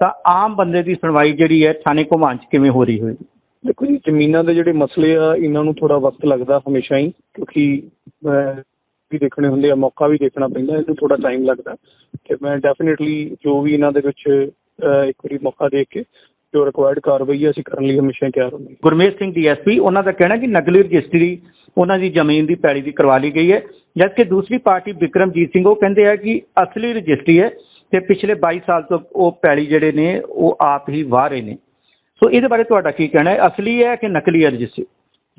S5: ਤਾਂ ਆਮ ਬੰਦੇ ਦੀ ਸੁਣਵਾਈ ਜਿਹੜੀ ਹੈ ਥਾਣੇ ਘੁਮਾਣ ਚ ਕਿਵੇਂ ਹੋ ਰਹੀ ਹੋਏਗੀ?
S3: ਦੇਖੋ ਜੀ ਜ਼ਮੀਨਾਂ ਦੇ ਜਿਹੜੇ ਮਸਲੇ ਆ ਇਹਨਾਂ ਨੂੰ ਥੋੜਾ ਵਕਤ ਲੱਗਦਾ ਹਮੇਸ਼ਾ ਹੀ ਕਿਉਂਕਿ ਵੀ ਦੇਖਣੇ ਹੁੰਦੇ ਆ, ਮੌਕਾ ਵੀ ਦੇਖਣਾ ਪੈਂਦਾ, ਇਹਨੂੰ ਥੋੜਾ ਟਾਈਮ ਲੱਗਦਾ। ਤੇ ਮੈਂ ਡੈਫੀਨਿਟਲੀ ਜੋ ਵੀ ਇਹਨਾਂ ਦੇ ਵਿੱਚ ਇੱਕ ਵਾਰੀ ਮੌਕਾ ਦੇਖ ਕੇ ਜੋ ਰਿਕੁਆਇਰਡ ਕਾਰਵਾਈ ਆ, ਅਸੀਂ ਕਰਨ ਲਈ ਹਮੇਸ਼ਾ ਤਿਆਰ ਹੁੰਦੇ ਹਾਂ।
S5: ਗੁਰਮੇਸ਼ ਸਿੰਘ ਡੀਐਸਪੀ ਉਹਨਾਂ ਦਾ ਕਹਿਣਾ ਕਿ ਨਕਲੀ ਰਜਿਸਟਰੀ, ਉਹਨਾਂ ਦੀ ਜ਼ਮੀਨ ਦੀ ਪੈੜੀ ਦੀ ਕਰਵਾ ਲਈ ਗਈ ਹੈ। ਜਦਕਿ ਦੂਸਰੀ ਪਾਰਟੀ ਵਿਕਰਮਜੀਤ ਸਿੰਘ, ਉਹ ਕਹਿੰਦੇ ਆ ਕਿ ਅਸਲੀ ਰਜਿਸਟਰੀ ਹੈ ਤੇ ਪਿਛਲੇ 22 ਸਾਲ ਤੋਂ ਉਹ ਪੈੜੀ ਜਿਹੜੇ ਨੇ, ਉਹ ਆਪ ਹੀ ਵਾਹ ਰਹੇ ਨੇ। ਸੋ ਇਹਦੇ ਬਾਰੇ ਤੁਹਾਡਾ ਕੀ ਕਹਿਣਾ ਹੈ? ਅਸਲੀ ਹੈ ਕਿ ਨਕਲੀ ਹੈ ਰਜਿਸਟਰੀ?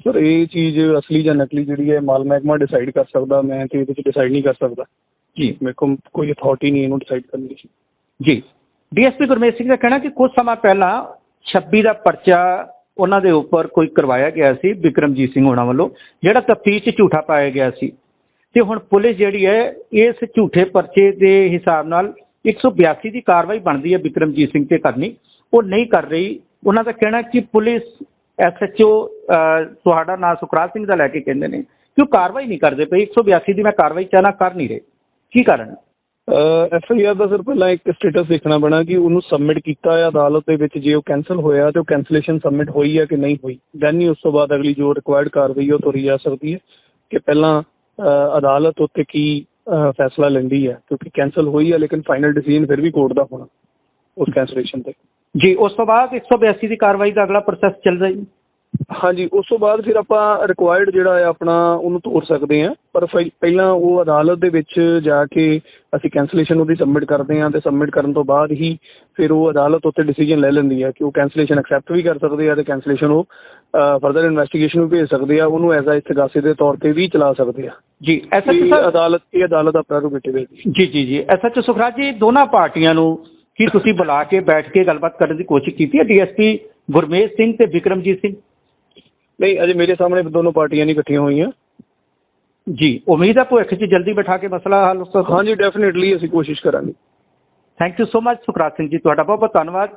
S3: ਸਰ ਇਹ ਚੀਜ਼ ਅਸਲੀ ਜਾਂ ਨਕਲੀ ਜਿਹੜੀ ਹੈ ਮਾਲ ਮਹਿਕਮਾ ਡਿਸਾਈਡ ਕਰ ਸਕਦਾ ਮੈਂ ਤੇ ਇਹਦੇ ਵਿੱਚ ਡਿਸਾਈਡ ਨਹੀਂ ਕਰ ਸਕਦਾ।
S5: ਜੀ।
S3: ਮੇਰੇ ਕੋਲ ਕੋਈ ਅਥਾਰਟੀ ਨਹੀਂ ਇਹਨੂੰ ਡਿਸਾਈਡ ਕਰਨ ਦੀ।
S5: ਜੀ। ਡੀਐਸਪੀ ਗੁਰਮੇਸ਼ ਸਿੰਘ ਦਾ ਕਹਿਣਾ ਕਿ ਕੁਝ ਸਮਾਂ ਪਹਿਲਾਂ 26 ਦਾ ਪਰਚਾ ਉਹਨਾਂ ਦੇ ਉੱਪਰ ਕੋਈ ਕਰਵਾਇਆ ਗਿਆ ਸੀ ਵਿਕਰਮਜੀਤ ਸਿੰਘ ਹੋਣਾ ਵੱਲੋਂ ਜਿਹੜਾ ਤਫਤੀਸ਼ 'ਚ ਝੂਠਾ ਪਾਇਆ ਗਿਆ ਸੀ। ਤੇ ਹੁਣ ਪੁਲਿਸ ਜਿਹੜੀ ਹੈ ਇਸ ਝੂਠੇ ਪਰਚੇ ਦੇ ਹਿਸਾਬ ਨਾਲ 182 ਦੀ ਕਾਰਵਾਈ ਬਣਦੀ ਹੈ ਵਿਕਰਮਜੀਤ ਸਿੰਘ ਤੇ ਕਰਨੀ। ਉਹ ਨਹੀਂ ਕਰ ਰਹੀ। ਉਹਨਾਂ ਦਾ ਕਹਿਣਾ ਕਿ ਪੁਲਿਸ ਐਸਐਚਓ ਤੁਹਾਡਾ ਨਾਂ ਸੁਖਰਾਜ ਸਿੰਘ ਦਾ ਲੈ ਕੇ ਕਹਿੰਦੇ ਨੇ ਕਿ ਉਹ ਕਾਰਵਾਈ ਨਹੀਂ ਕਰਦੇ ਪਈ 182 ਦੀ ਮੈਂ ਕਾਰਵਾਈ ਚਾਹਨਾ ਕਰ ਨਹੀਂ ਰਹੇ। ਕੀ ਕਾਰਨ ਹੈ?
S3: ਦਾ ਸਰ ਪਹਿਲਾਂ ਇੱਕ ਸਟੇਟਸ ਦੇਖਣਾ ਪੈਣਾ ਕਿ ਉਹਨੂੰ ਸਬਮਿਟ ਕੀਤਾ ਹੈ ਅਦਾਲਤ ਦੇ ਵਿੱਚ। ਜੇ ਉਹ ਕੈਨਸਲ ਹੋਇਆ ਤੇ ਉਹ ਕੈਂਸਲੇਸ਼ਨ ਸਬਮਿਟ ਹੋਈ ਹੈ ਕਿ ਨਹੀਂ ਹੋਈ? ਦੈਨ ਹੀ ਉਸ ਤੋਂ ਬਾਅਦ ਅਗਲੀ ਜੋ ਰਿਕੁਆਇਰਡ ਕਾਰਵਾਈ ਉਹ ਤੋਰੀ ਜਾ ਸਕਦੀ ਹੈ ਕਿ ਪਹਿਲਾਂ ਅਦਾਲਤ ਉੱਤੇ ਕੀ ਫੈਸਲਾ ਲੈਂਦੀ ਹੈ। ਕਿਉਂਕਿ ਕੈਨਸਲ ਹੋਈ ਹੈ ਲੇਕਿਨ ਫਾਈਨਲ ਡਿਸੀਜਨ ਫਿਰ ਵੀ ਕੋਰਟ ਦਾ ਹੋਣਾ ਉਸ ਕੈਂਸਲੇਸ਼ਨ ਤੇ।
S5: ਜੀ ਉਸ ਤੋਂ ਬਾਅਦ 182 ਦੀ ਕਾਰਵਾਈ ਦਾ ਅਗਲਾ ਪ੍ਰੋਸੈਸ ਚੱਲਦਾ ਜੀ।
S3: ਹਾਂਜੀ ਉਸ ਤੋਂ ਬਾਅਦ ਫਿਰ ਆਪਾਂ ਰਿਕੁਆਇਰਡ ਜਿਹੜਾ ਹੈ ਆਪਣਾ ਉਹਨੂੰ ਤੋਰ ਸਕਦੇ ਹਾਂ। ਪਰ ਫਿਰ ਪਹਿਲਾਂ ਉਹ ਅਦਾਲਤ ਦੇ ਵਿੱਚ ਜਾ ਕੇ ਅਸੀਂ ਕੈਂਸਲੇਸ਼ਨ ਉਹਦੀ ਸਬਮਿਟ ਕਰਦੇ ਹਾਂ ਤੇ ਸਬਮਿਟ ਕਰਨ ਤੋਂ ਬਾਅਦ ਹੀ ਫਿਰ ਉਹ ਅਦਾਲਤ ਉੱਤੇ ਡਿਸੀਜਨ ਲੈ ਲੈਂਦੀ ਹੈ ਕਿ ਉਹ ਕੈਂਸਲੇਸ਼ਨ ਐਕਸੈਪਟ ਵੀ ਕਰ ਸਕਦੇ ਆ ਤੇ ਕੈਂਸਲੇਸ਼ਨ ਉਹ ਫਰਦਰ ਇਨਵੈਸਟੀਗੇਸ਼ਨ ਵੀ ਭੇਜ ਸਕਦੇ ਆ ਉਹਨੂੰ ਐਜ਼ ਅ ਇਸਤਗਾਸੇ ਦੇ ਤੌਰ ਤੇ ਵੀ ਚਲਾ ਸਕਦੇ ਆ।
S5: ਜੀ ਐਸਐਚਓ
S3: ਇਹ
S5: ਸਾਹਿਬ
S3: ਅਦਾਲਤ ਇਹ ਅਦਾਲਤ ਦਾ ਪ੍ਰੈਰੋਗੇਟਿਵ ਹੈ ਜੀ।
S5: ਜੀ ਜੀ ਜੀ ਸੁਖਰਾਜ ਜੀ ਦੋਨਾਂ ਪਾਰਟੀਆਂ ਨੂੰ ਕੀ ਤੁਸੀਂ ਬੁਲਾ ਕੇ ਬੈਠ ਕੇ ਗੱਲਬਾਤ ਕਰਨ ਦੀ ਕੋਸ਼ਿਸ਼ ਕੀਤੀ ਹੈ? ਡੀਐਸਪੀ ਗੁਰਮੇਸ਼ ਸਿੰਘ ਤੇ ਵਿਕਰਮਜੀਤ ਸਿੰਘ।
S3: ਨਹੀਂ ਅਜੇ ਮੇਰੇ ਸਾਹਮਣੇ ਦੋਨੋਂ ਪਾਰਟੀਆਂ ਨਹੀਂ ਇਕੱਠੀਆਂ ਹੋਈਆਂ।
S5: ਜੀ ਉਮੀਦ ਹੈ ਭਵਿੱਖ 'ਚ ਜਲਦੀ ਬਿਠਾ ਕੇ ਮਸਲਾ ਹੱਲ ਹੋ ਸਕਦਾ।
S3: ਹਾਂਜੀ ਡੈਫੀਨਿਟਲੀ ਅਸੀਂ ਕੋਸ਼ਿਸ਼ ਕਰਾਂਗੇ।
S5: Thank you so much Sukhraj Singh ji ਤੁਹਾਡਾ ਬਹੁਤ ਬਹੁਤ ਧੰਨਵਾਦ।